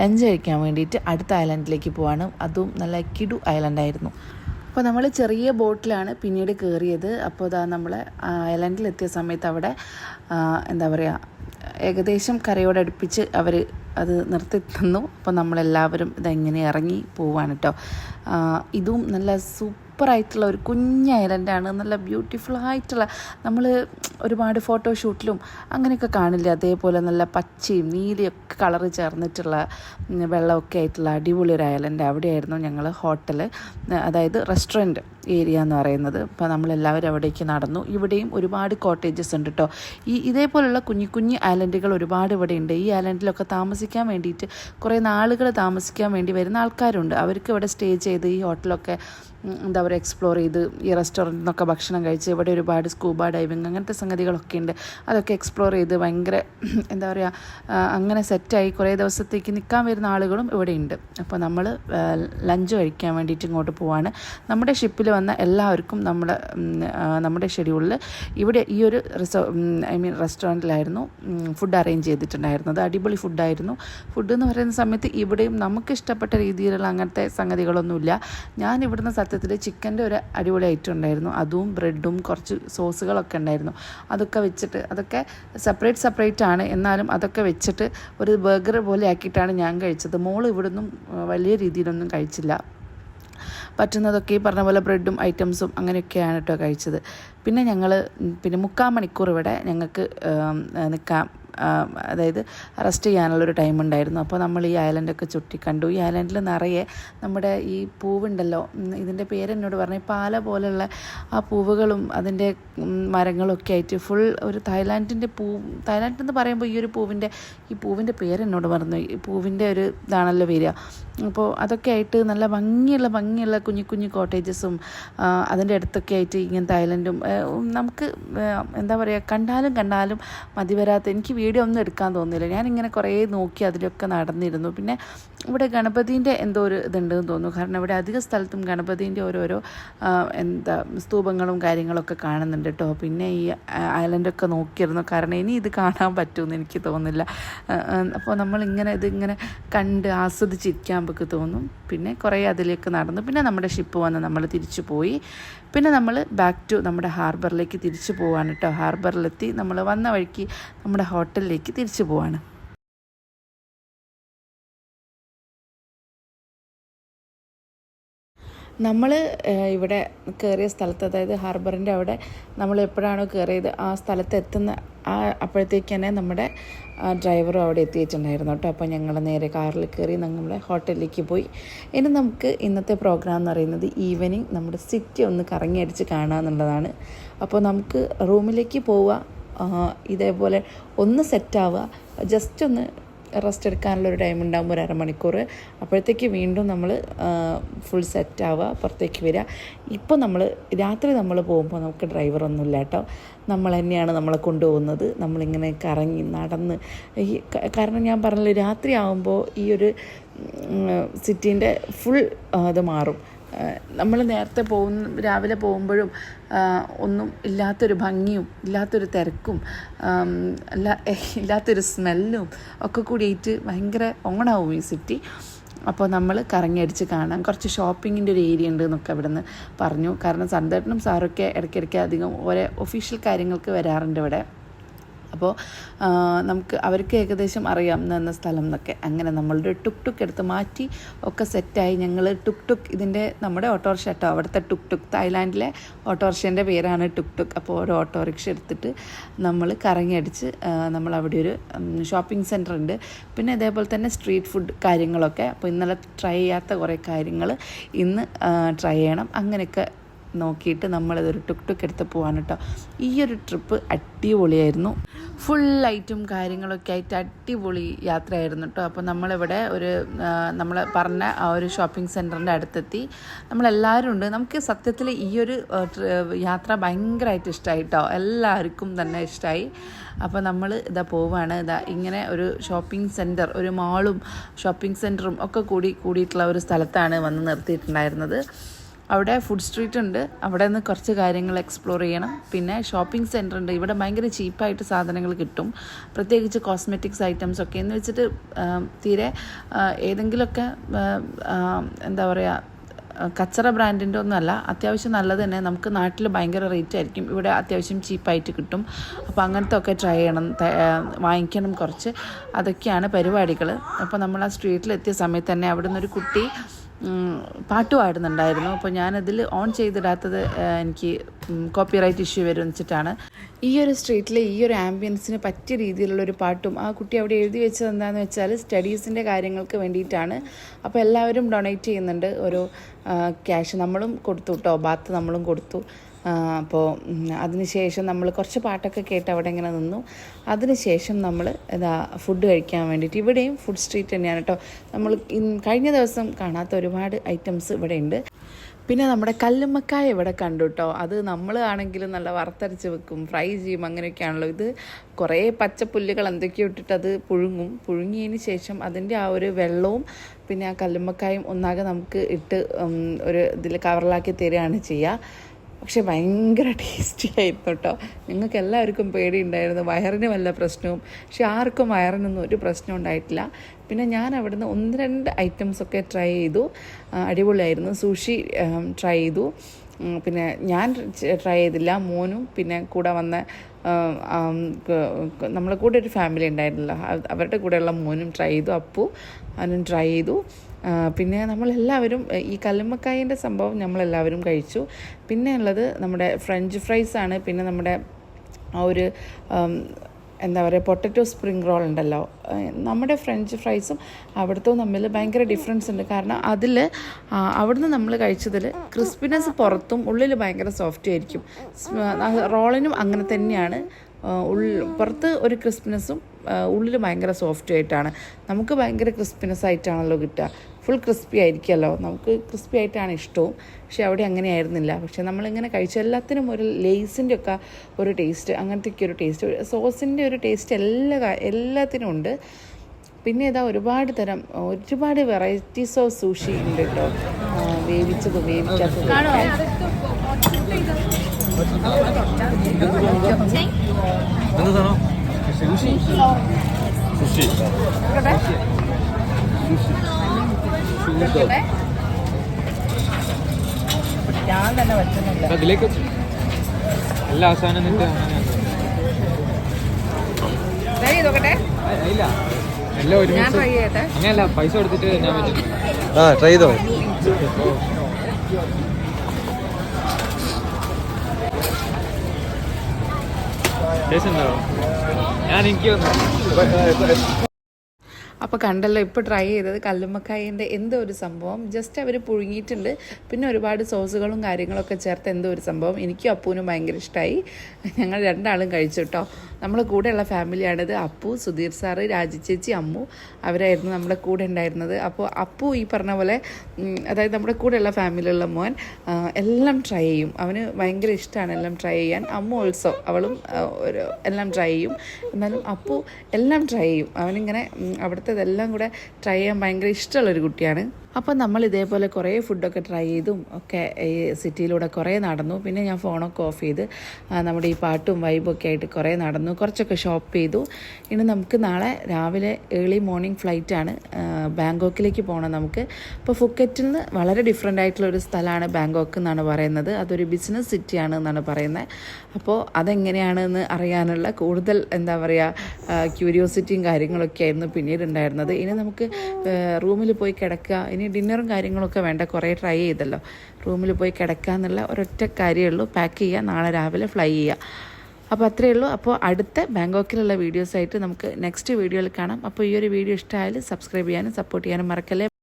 S1: ലഞ്ച് കഴിക്കാൻ വേണ്ടിയിട്ട് അടുത്ത ഐലൻഡിലേക്ക് പോവാണ്. അതും നല്ല കിടു ഐലൻഡായിരുന്നു. അപ്പോൾ നമ്മൾ ചെറിയ ബോട്ടിലാണ് പിന്നീട് കയറിയത് അപ്പോൾ അതാ നമ്മൾ ഐലൻഡിലെത്തിയ സമയത്ത് അവിടെ എന്താ പറയുക ഏകദേശം കരയോടടുപ്പിച്ച് അവർ അത് നിർത്തി തന്നു. അപ്പോൾ നമ്മളെല്ലാവരും ഇതെങ്ങനെ ഇറങ്ങി പോവാണ് കേട്ടോ ഇതും നല്ല സൂപ്പറായിട്ടുള്ള ഒരു കുഞ്ഞ് ഐലൻഡാണ്. നല്ല ബ്യൂട്ടിഫുൾ ആയിട്ടുള്ള നമ്മൾ ഒരുപാട് ഫോട്ടോഷൂട്ടിലും അങ്ങനെയൊക്കെ കാണില്ലേ? അതേപോലെ നല്ല പച്ചയും നീലയൊക്കെ കളർ ചേർന്നിട്ടുള്ള വെള്ളമൊക്കെ ആയിട്ടുള്ള അടിപൊളി ഒരു ഐലൻഡ് അവിടെയായിരുന്നു ഞങ്ങൾ ഹോട്ടൽ അതായത് റെസ്റ്റോറന്റ് ഏരിയ എന്ന് പറയുന്നത്. അപ്പോൾ നമ്മളെല്ലാവരും അവിടേക്ക് നടന്നു. ഇവിടെയും ഒരുപാട് കോട്ടേജസ് ഉണ്ട് കേട്ടോ ഈ ഇതേപോലുള്ള കുഞ്ഞു കുഞ്ഞു ഐലൻഡുകൾ ഒരുപാട് ഇവിടെ ഉണ്ട് ഈ ഐലൻഡിലൊക്കെ താമസിക്കാൻ വേണ്ടിയിട്ട് കുറേ നാളുകൾ താമസിക്കാൻ വേണ്ടി വരുന്ന ആൾക്കാരുണ്ട്. അവർക്ക് ഇവിടെ സ്റ്റേ ചെയ്ത് ഈ ഹോട്ടലൊക്കെ എന്താ പറയുക എക്സ്പ്ലോർ ചെയ്ത് ഈ റെസ്റ്റോറന്റിൽ നിന്നൊക്കെ ഭക്ഷണം കഴിച്ച് ഇവിടെ ഒരുപാട് സ്കൂബ ഡൈവിങ് അങ്ങനത്തെ സംഗതികളൊക്കെ ഉണ്ട്. അതൊക്കെ എക്സ്പ്ലോർ ചെയ്ത് ഭയങ്കര <clears throat> എന്താ പറയുക അങ്ങനെ സെറ്റായി കുറേ ദിവസത്തേക്ക് നിൽക്കാൻ വരുന്ന ആളുകളും ഇവിടെ ഉണ്ട്. അപ്പോൾ നമ്മൾ ലഞ്ച് കഴിക്കാൻ വേണ്ടിയിട്ട് ഇങ്ങോട്ട് പോവാണ്. നമ്മുടെ ഷിപ്പിൽ വന്ന എല്ലാവർക്കും നമ്മുടെ നമ്മുടെ ഷെഡ്യൂളിൽ ഇവിടെ ഈ ഒരു ഐ മീൻ റെസ്റ്റോറന്റിലായിരുന്നു ഫുഡ് അറേഞ്ച് ചെയ്തിട്ടുണ്ടായിരുന്നത്. അടിപൊളി ഫുഡായിരുന്നു ഫുഡ് എന്ന് പറയുന്ന സമയത്ത് ഇവിടെയും നമുക്ക് ഇഷ്ടപ്പെട്ട രീതിയിലുള്ള അങ്ങനത്തെ സംഗതികളൊന്നുമില്ല. ഞാൻ ഇവിടുന്ന് സത്യത്തിൽ ചിക്കന്റെ ഒരു അടിപൊളി ഐറ്റം ഉണ്ടായിരുന്നു. അതും ബ്രെഡും കുറച്ച് സോസുകളൊക്കെ ഉണ്ടായിരുന്നു. അതൊക്കെ വെച്ചിട്ട് അതൊക്കെ സെപ്പറേറ്റ് സെപ്പറേറ്റ് ആണ്. എന്നാലും അതൊക്കെ വെച്ചിട്ട് ഒരു ബർഗർ പോലെ ആക്കിയിട്ടാണ് ഞാൻ കഴിച്ചത്. മോൾ ഇവിടുന്നും വലിയ രീതിയിലൊന്നും കഴിച്ചില്ല. പറ്റുന്നതൊക്കെ ഈ പറഞ്ഞ പോലെ ബ്രെഡും ഐറ്റംസും അങ്ങനെയൊക്കെയാണ് കേട്ടോ കഴിച്ചത്. പിന്നെ ഞങ്ങൾ പിന്നെ മുക്കാൽ മണിക്കൂർ ഇവിടെ ഞങ്ങൾക്ക് നിൽക്കാം. അതായത് റെസ്റ്റ് ചെയ്യാനുള്ളൊരു ടൈം ഉണ്ടായിരുന്നു. അപ്പോൾ നമ്മൾ ഈ ഐലൻഡൊക്കെ ചുറ്റി കണ്ടു. ഈ ഐലൻഡിൽ നിറയെ നമ്മുടെ ഈ പൂവുണ്ടല്ലോ. ഇതിന്റെ പേര് എന്നോട് പറഞ്ഞു പാല പോലെയുള്ള ആ പൂവുകളും അതിന്റെ മരങ്ങളൊക്കെ ആയിട്ട് ഫുൾ ഒരു തായ്ലാൻഡിന്റെ പൂ തായ്ലാൻഡ് എന്ന് പറയുമ്പോൾ ഈ ഒരു പൂവിന്റെ ഈ പൂവിന്റെ പേര് എന്നോട് പറഞ്ഞു. ഈ പൂവിന്റെ ഒരു ഇതാണല്ലോ വരിക. അപ്പോൾ അതൊക്കെ ആയിട്ട് നല്ല ഭംഗിയുള്ള ഭംഗിയുള്ള കുഞ്ഞു കുഞ്ഞു കോട്ടേജസും അതിന്റെ അടുത്തൊക്കെ ആയിട്ട് ഇങ്ങനത്തെ ഐലൻഡും നമുക്ക് എന്താ പറയുക കണ്ടാലും കണ്ടാലും മതി വരാത്ത എനിക്ക് വീഡിയോ ഒന്നും എടുക്കാൻ തോന്നില്ല ഞാനിങ്ങനെ കുറേ നോക്കി അതിലൊക്കെ നടന്നിരുന്നു. പിന്നെ ഇവിടെ ഗണപതിന്റെ എന്തോ ഒരു ഇതുണ്ടെന്ന് തോന്നുന്നു. കാരണം ഇവിടെ അധിക സ്ഥലത്തും ഗണപതിന്റെ ഓരോരോ എന്താ സ്തൂപങ്ങളും കാര്യങ്ങളൊക്കെ കാണുന്നുണ്ട് കേട്ടോ. പിന്നെ ഈ ഐലൻഡൊക്കെ നോക്കിയിരുന്നു. കാരണം ഇനി ഇത് കാണാൻ പറ്റുമെന്ന് എനിക്ക് തോന്നുന്നില്ല. അപ്പോൾ നമ്മളിങ്ങനെ ഇതിങ്ങനെ കണ്ട് ആസ്വദിച്ചിരിക്കാൻ നമുക്ക് തോന്നും. പിന്നെ കുറേ അതിലേക്ക് നടന്നു. പിന്നെ നമ്മുടെ ഷിപ്പ് വന്ന് നമ്മൾ തിരിച്ചു പോയി. പിന്നെ നമ്മൾ ബാക്ക് ടു നമ്മുടെ ഹാർബറിലേക്ക് തിരിച്ചു പോവാണ് കേട്ടോ ഹാർബറിലെത്തി നമ്മൾ വന്ന വഴിക്ക് നമ്മുടെ ഹോട്ടലിലേക്ക് തിരിച്ചു പോവാണ്. നമ്മൾ ഇവിടെ കയറിയ സ്ഥലത്ത് അതായത് ഹാർബറിന്റെ അവിടെ നമ്മൾ എപ്പോഴാണോ കയറിയത് ആ സ്ഥലത്ത് എത്തുന്ന ആ അപ്പോഴത്തേക്ക് തന്നെ നമ്മുടെ ഡ്രൈവറും അവിടെ എത്തിയിട്ടുണ്ടായിരുന്നു കേട്ടോ. അപ്പോൾ ഞങ്ങൾ നേരെ കാറിൽ കയറി നമ്മുടെ ഹോട്ടലിലേക്ക് പോയി. ഇനി നമുക്ക് ഇന്നത്തെ പ്രോഗ്രാം എന്ന് പറയുന്നത് ഈവനിങ് നമ്മുടെ സിറ്റി ഒന്ന് കറങ്ങി അടിച്ച് കാണുക എന്നുള്ളതാണ്. അപ്പോൾ നമുക്ക് റൂമിലേക്ക് പോവുക ഇതേപോലെ ഒന്ന് സെറ്റാവുക ജസ്റ്റ് ഒന്ന് റെസ്റ്റ് എടുക്കാനുള്ള ഒരു ടൈം ഉണ്ടാകും ഒരു അരമണിക്കൂർ. അപ്പോഴത്തേക്ക് വീണ്ടും നമ്മൾ ഫുൾ സെറ്റ് ആവുക പുറത്തേക്ക് വരിക. ഇപ്പോൾ നമ്മൾ രാത്രി നമ്മൾ പോകുമ്പോൾ നമുക്ക് ഡ്രൈവറൊന്നുമില്ല കേട്ടോ. നമ്മൾ തന്നെയാണ് നമ്മളെ കൊണ്ടുപോകുന്നത്. നമ്മളിങ്ങനെ കറങ്ങി നടന്ന് ഈ കാരണം ഞാൻ പറഞ്ഞല്ലോ രാത്രി ആകുമ്പോൾ ഈ ഒരു സിറ്റീന്റെ ഫുൾ ഇത് മാറും. നമ്മൾ നേരത്തെ പോകുന്ന രാവിലെ പോകുമ്പോഴും ഒന്നും ഇല്ലാത്തൊരു ഭംഗിയും ഇല്ലാത്തൊരു തിരക്കും അല്ല ഇല്ലാത്തൊരു സ്മെല്ലും ഒക്കെ കൂടിയിട്ട് ഭയങ്കര ഓണാവും ഈ സിറ്റി അപ്പോൾ നമ്മൾ കറങ്ങിയടിച്ച് കാണാം. കുറച്ച് ഷോപ്പിങ്ങിന്റെ ഒരു ഏരിയ ഉണ്ട് എന്നൊക്കെ അവിടെ നിന്ന് പറഞ്ഞു. കാരണം സന്തേട്ടനും സാറൊക്കെ ഇടയ്ക്കിടയ്ക്ക് അധികം ഓരോ ഒഫീഷ്യൽ കാര്യങ്ങൾക്ക് വരാറുണ്ട് ഇവിടെ. അപ്പോൾ നമുക്ക് അവർക്ക് ഏകദേശം അറിയാം എന്ന സ്ഥലം എന്നൊക്കെ. അങ്ങനെ നമ്മളുടെ ടുക് ടുക്ക് എടുത്ത് മാറ്റി ഒക്കെ സെറ്റായി ഞങ്ങൾ ടുക് ടുക്ക് ഇതിന്റെ നമ്മുടെ ഓട്ടോറിക്ഷ കേട്ടോ അവിടുത്തെ ടുക് ടുക്ക് തായ്ലാൻഡിലെ ഓട്ടോറിക്ഷേന്റെ പേരാണ് ടുക് ടുക്ക് അപ്പോൾ ഒരു ഓട്ടോറിക്ഷ എടുത്തിട്ട് നമ്മൾ കറങ്ങിയടിച്ച് നമ്മൾ അവിടെ ഒരു ഷോപ്പിംഗ് സെന്റർ ഉണ്ട് പിന്നെ അതേപോലെ തന്നെ സ്ട്രീറ്റ് ഫുഡ് കാര്യങ്ങളൊക്കെ. അപ്പോൾ ഇന്നലെ ട്രൈ ചെയ്യാത്ത കുറേ കാര്യങ്ങൾ ഇന്ന് ട്രൈ ചെയ്യണം. അങ്ങനെയൊക്കെ നോക്കിയിട്ട് നമ്മളിതൊരു ടുക് ടുക്ക് എടുത്ത് പോകാൻ കേട്ടോ ഈ ഒരു ട്രിപ്പ് അടിപൊളിയായിരുന്നു. ഫുൾ ലൈറ്റും കാര്യങ്ങളൊക്കെ ആയിട്ട് അടിപൊളി യാത്രയായിരുന്നു കേട്ടോ അപ്പോൾ നമ്മളിവിടെ ഒരു നമ്മൾ പറഞ്ഞ ആ ഒരു ഷോപ്പിംഗ് സെന്ററിന്റെ അടുത്തെത്തി. നമ്മളെല്ലാവരും ഉണ്ട്. നമുക്ക് സത്യത്തിൽ ഈ ഒരു യാത്ര ഭയങ്കരമായിട്ട് ഇഷ്ടമായി കേട്ടോ എല്ലാവർക്കും തന്നെ ഇഷ്ടമായി അപ്പോൾ നമ്മൾ ഇതാ പോവാണ്. ഇതാ ഇങ്ങനെ ഒരു ഷോപ്പിംഗ് സെന്റർ ഒരു മാളും ഷോപ്പിംഗ് സെന്ററും ഒക്കെ കൂടി കൂടിയിട്ടുള്ള ഒരു സ്ഥലത്താണ് വന്ന് നിർത്തിയിട്ടുണ്ടായിരുന്നത്. അവിടെ ഫുഡ് സ്ട്രീറ്റ് ഉണ്ട്. അവിടെ നിന്ന് കുറച്ച് കാര്യങ്ങൾ എക്സ്പ്ലോർ ചെയ്യണം. പിന്നെ ഷോപ്പിംഗ് സെന്റർ ഉണ്ട്. ഇവിടെ ഭയങ്കര ചീപ്പായിട്ട് സാധനങ്ങൾ കിട്ടും. പ്രത്യേകിച്ച് കോസ്മെറ്റിക്സ് ഐറ്റംസ് ഒക്കെ. എന്ന് വെച്ചിട്ട് തീരെ ഏതെങ്കിലുമൊക്കെ എന്താ പറയുക കച്ചറ ബ്രാൻഡിന്റെ ഒന്നുമല്ല അത്യാവശ്യം നല്ലത് തന്നെ. നമുക്ക് നാട്ടിൽ ഭയങ്കര റേറ്റ് ആയിരിക്കും. ഇവിടെ അത്യാവശ്യം ചീപ്പായിട്ട് കിട്ടും. അപ്പോൾ അങ്ങനത്തെ ഒക്കെ ട്രൈ ചെയ്യണം. വാങ്ങിക്കണം കുറച്ച്. അതൊക്കെയാണ് പരിപാടികൾ അപ്പോൾ നമ്മൾ ആ സ്ട്രീറ്റിലെത്തിയ സമയത്ത് തന്നെ അവിടെ നിന്നൊരു കുട്ടി പാട്ട് പാടുന്നുണ്ടായിരുന്നു അപ്പോൾ ഞാനതിൽ ഓൺ ചെയ്തിടാത്തത് എനിക്ക് കോപ്പിറൈറ്റ് ഇഷ്യൂ വരും വെച്ചിട്ടാണ്. ഈ ഒരു സ്ട്രീറ്റിലെ ഈ ഒരു ആംബിയൻസിന് പറ്റിയ രീതിയിലുള്ള ഒരു പാട്ടും ആ കുട്ടി അവിടെ എഴുതി വെച്ചത് എന്താണെന്ന് വെച്ചാൽ സ്റ്റഡീസിന്റെ കാര്യങ്ങൾക്ക് വേണ്ടിയിട്ടാണ്. അപ്പോൾ എല്ലാവരും ഡൊണേറ്റ് ചെയ്യുന്നുണ്ട്. ഒരു ക്യാഷ് നമ്മളും കൊടുത്തു കേട്ടോ ബാത്ത് നമ്മളും കൊടുത്തു. അപ്പോൾ അതിനുശേഷം നമ്മൾ കുറച്ച് പാട്ടൊക്കെ കേട്ട് അവിടെ ഇങ്ങനെ നിന്നു. അതിനുശേഷം നമ്മൾ ഇതാ ഫുഡ് കഴിക്കാൻ വേണ്ടിയിട്ട് ഇവിടെയും ഫുഡ് സ്ട്രീറ്റ് തന്നെയാണ് കേട്ടോ നമ്മൾ കഴിഞ്ഞ ദിവസം കാണാത്ത ഒരുപാട് ഐറ്റംസ് ഇവിടെ ഉണ്ട് പിന്നെ നമ്മുടെ കല്ലുമ്മക്കായ ഇവിടെ കണ്ടു കേട്ടോ അത് നമ്മൾ ആണെങ്കിലും നല്ല വറുത്തരച്ച് വെക്കും ഫ്രൈ ചെയ്യും അങ്ങനെയൊക്കെയാണല്ലോ. ഇത് കുറേ പച്ചപ്പുല്ലുകൾ എന്തൊക്കെയോ ഇട്ടിട്ട് അത് പുഴുങ്ങും. പുഴുങ്ങിയതിന് ശേഷം അതിന്റെ ആ ഒരു വെള്ളവും പിന്നെ ആ കല്ലുമ്മക്കായും ഒന്നാകെ നമുക്ക് ഇട്ട് ഒരു ഇതിൽ കവറിലാക്കി തരികയാണ് ചെയ്യുക പക്ഷെ ഭയങ്കര ടേസ്റ്റി ആയിരുന്നു കേട്ടോ നിങ്ങൾക്ക് എല്ലാവർക്കും പേടിയുണ്ടായിരുന്നു വയറിന് വല്ല പ്രശ്നവും. പക്ഷെ ആർക്കും വയറിനൊന്നും ഒരു പ്രശ്നം ഉണ്ടായിട്ടില്ല. പിന്നെ ഞാൻ അവിടുന്ന് ഒന്ന് രണ്ട് ഐറ്റംസ് ഒക്കെ ട്രൈ ചെയ്തു. അടിപൊളിയായിരുന്നു. സൂഷി ട്രൈ ചെയ്തു. പിന്നെ ഞാൻ ട്രൈ ചെയ്തില്ല. മോനും പിന്നെ കൂടെ വന്ന നമ്മളെ കൂടെ ഒരു ഫാമിലി ഉണ്ടായിരുന്നല്ലോ. അവ- അവരുടെ കൂടെയുള്ള മോനും ട്രൈ ചെയ്തു. അപ്പു അവനും ട്രൈ ചെയ്തു. പിന്നെ നമ്മളെല്ലാവരും ഈ കല്ലുമ്മക്കായന്റെ സംഭവം നമ്മളെല്ലാവരും കഴിച്ചു. പിന്നെ ഉള്ളത് നമ്മുടെ ഫ്രഞ്ച് ഫ്രൈസ് ആണ്. പിന്നെ നമ്മുടെ ആ ഒരു എന്താ പറയുക പൊട്ടറ്റോ സ്പ്രിംഗ് റോൾ ഉണ്ടല്ലോ. നമ്മുടെ ഫ്രഞ്ച് ഫ്രൈസും അവിടുത്തെ തമ്മിൽ ഭയങ്കര ഡിഫറൻസ് ഉണ്ട്. കാരണം അതിൽ അവിടുന്ന് നമ്മൾ കഴിച്ചതിൽ ക്രിസ്പിനെസ് പുറത്തും ഉള്ളിൽ ഭയങ്കര സോഫ്റ്റ് ആയിരിക്കും. റോളിനും അങ്ങനെ തന്നെയാണ്. പുറത്ത് ഒരു ക്രിസ്പിനെസ്സും ഉള്ളിൽ ഭയങ്കര സോഫ്റ്റ് ആയിട്ടാണ്. നമുക്ക് ഭയങ്കര ക്രിസ്പിനെസ് ആയിട്ടാണല്ലോ കിട്ടുക. ഫുൾ ക്രിസ്പി ആയിരിക്കുമല്ലോ. നമുക്ക് ക്രിസ്പി ആയിട്ടാണ് ഇഷ്ടവും. പക്ഷെ അവിടെ അങ്ങനെ ആയിരുന്നില്ല പക്ഷെ നമ്മളിങ്ങനെ കഴിച്ച എല്ലാത്തിനും ഒരു ലേസിന്റെ ഒക്കെ ഒരു ടേസ്റ്റ് അങ്ങനത്തെ ഒക്കെ ഒരു ടേസ്റ്റ് സോസിന്റെ ഒരു ടേസ്റ്റ് എല്ലാ എല്ലാത്തിനും ഉണ്ട്. പിന്നെ ഇതാ ഒരുപാട് തരം ഒരുപാട് വെറൈറ്റീസ് ഓഫ് സൂഷി ഉണ്ട് കേട്ടോ. വേവിച്ചത് വേവിക്കാത്തത്.
S2: സൂഷി സൂഷി സുഷി
S1: ഞാൻ തന്നെ പറ്റുന്നില്ല
S2: അതിലേക്ക് എല്ലാ അവസാനം
S1: നിന്റെ ചെയ്തോക്കട്ടെ?
S2: ഇല്ല. എല്ലാം
S1: ഞാൻ
S2: ഒരുമിച്ച് അങ്ങനെയല്ല പൈസ കൊടുത്തിട്ട് ഞാൻ പറ്റും
S3: ആ ട്രൈ ചെയ്തോ?
S2: ടേസ്റ്റ് ഉണ്ടാവും ഞാൻ എനിക്ക് വന്നു
S1: അപ്പോൾ കണ്ടല്ലോ ഇപ്പോൾ ട്രൈ ചെയ്തത് കല്ലുമ്മക്കായന്റെ എന്തോ ഒരു സംഭവം. ജസ്റ്റ് അവർ പുഴുങ്ങിയിട്ടുണ്ട്. പിന്നെ ഒരുപാട് സോസുകളും കാര്യങ്ങളൊക്കെ ചേർത്ത് എന്തോ ഒരു സംഭവം. എനിക്കും അപ്പൂനും ഭയങ്കര ഇഷ്ടമായി ഞങ്ങൾ രണ്ടാളും കഴിച്ചു കേട്ടോ നമ്മളെ കൂടെയുള്ള ഫാമിലിയാണിത് അപ്പു സുധീർ സാറ് രാജി ചേച്ചി അമ്മു അവരായിരുന്നു നമ്മുടെ കൂടെ ഉണ്ടായിരുന്നത്. അപ്പോൾ അപ്പു ഈ പറഞ്ഞ പോലെ അതായത് നമ്മുടെ കൂടെയുള്ള ഫാമിലിയുള്ള മോൻ എല്ലാം ട്രൈ ചെയ്യും. അവന് ഭയങ്കര ഇഷ്ടമാണ് എല്ലാം ട്രൈ ചെയ്യാൻ. അമ്മു ഓൾസോ അവളും ഒരു എല്ലാം ട്രൈ ചെയ്യും. എന്നാലും അപ്പു എല്ലാം ട്രൈ ചെയ്യും. അവനിങ്ങനെ അവിടുത്തെ ഇതെല്ലാം കൂടെ ട്രൈ ചെയ്യാൻ ഭയങ്കര ഇഷ്ടമുള്ളൊരു കുട്ടിയാണ്. അപ്പോൾ നമ്മൾ ഇതേപോലെ കുറേ ഫുഡൊക്കെ ട്രൈ ചെയ്തും ഒക്കെ ഈ സിറ്റിയിലൂടെ കുറേ നടന്നു. പിന്നെ ഞാൻ ഫോണൊക്കെ ഓഫ് ചെയ്ത് നമ്മുടെ ഈ പാട്ടും വൈബും ഒക്കെ ആയിട്ട് കുറേ നടന്നു. കുറച്ചൊക്കെ ഷോപ്പ് ചെയ്തു. ഇനി നമുക്ക് നാളെ രാവിലെ ഏർലി മോർണിംഗ് ഫ്ലൈറ്റാണ് ബാങ്കോക്കിലേക്ക് പോകണം നമുക്ക്. അപ്പോൾ ഫുക്കറ്റിൽ നിന്ന് വളരെ ഡിഫറെന്റ് ആയിട്ടുള്ള ഒരു സ്ഥലമാണ് ബാങ്കോക്ക് എന്നാണ് പറയുന്നത്. അതൊരു ബിസിനസ് സിറ്റിയാണ് എന്നാണ് പറയുന്നത്. അപ്പോൾ അതെങ്ങനെയാണെന്ന് അറിയാനുള്ള കൂടുതൽ എന്താ പറയുക ക്യൂരിയോസിറ്റിയും കാര്യങ്ങളൊക്കെ ആയിരുന്നു പിന്നീട് ഉണ്ടായിരുന്നത്. ഇനി നമുക്ക് റൂമിൽ പോയി കിടക്കുക ഇനി ഡിന്നറും കാര്യങ്ങളൊക്കെ വേണ്ട കുറേ ട്രൈ ചെയ്തല്ലോ. റൂമിൽ പോയി കിടക്കുക എന്നുള്ള ഒരൊറ്റ കാര്യമേ ഉള്ളൂ. പാക്ക് ചെയ്യുക നാളെ രാവിലെ ഫ്ലൈ ചെയ്യുക. അപ്പോൾ അത്രയേ ഉള്ളൂ. അപ്പോൾ അടുത്ത ബാങ്കോക്കിലുള്ള വീഡിയോസായിട്ട് നമുക്ക് നെക്സ്റ്റ് വീഡിയോയിൽ കാണാം. അപ്പോൾ ഈ ഒരു വീഡിയോ ഇഷ്ടമായാലും സബ്സ്ക്രൈബ് ചെയ്യാനും സപ്പോർട്ട് ചെയ്യാനും മറക്കല്ലേ.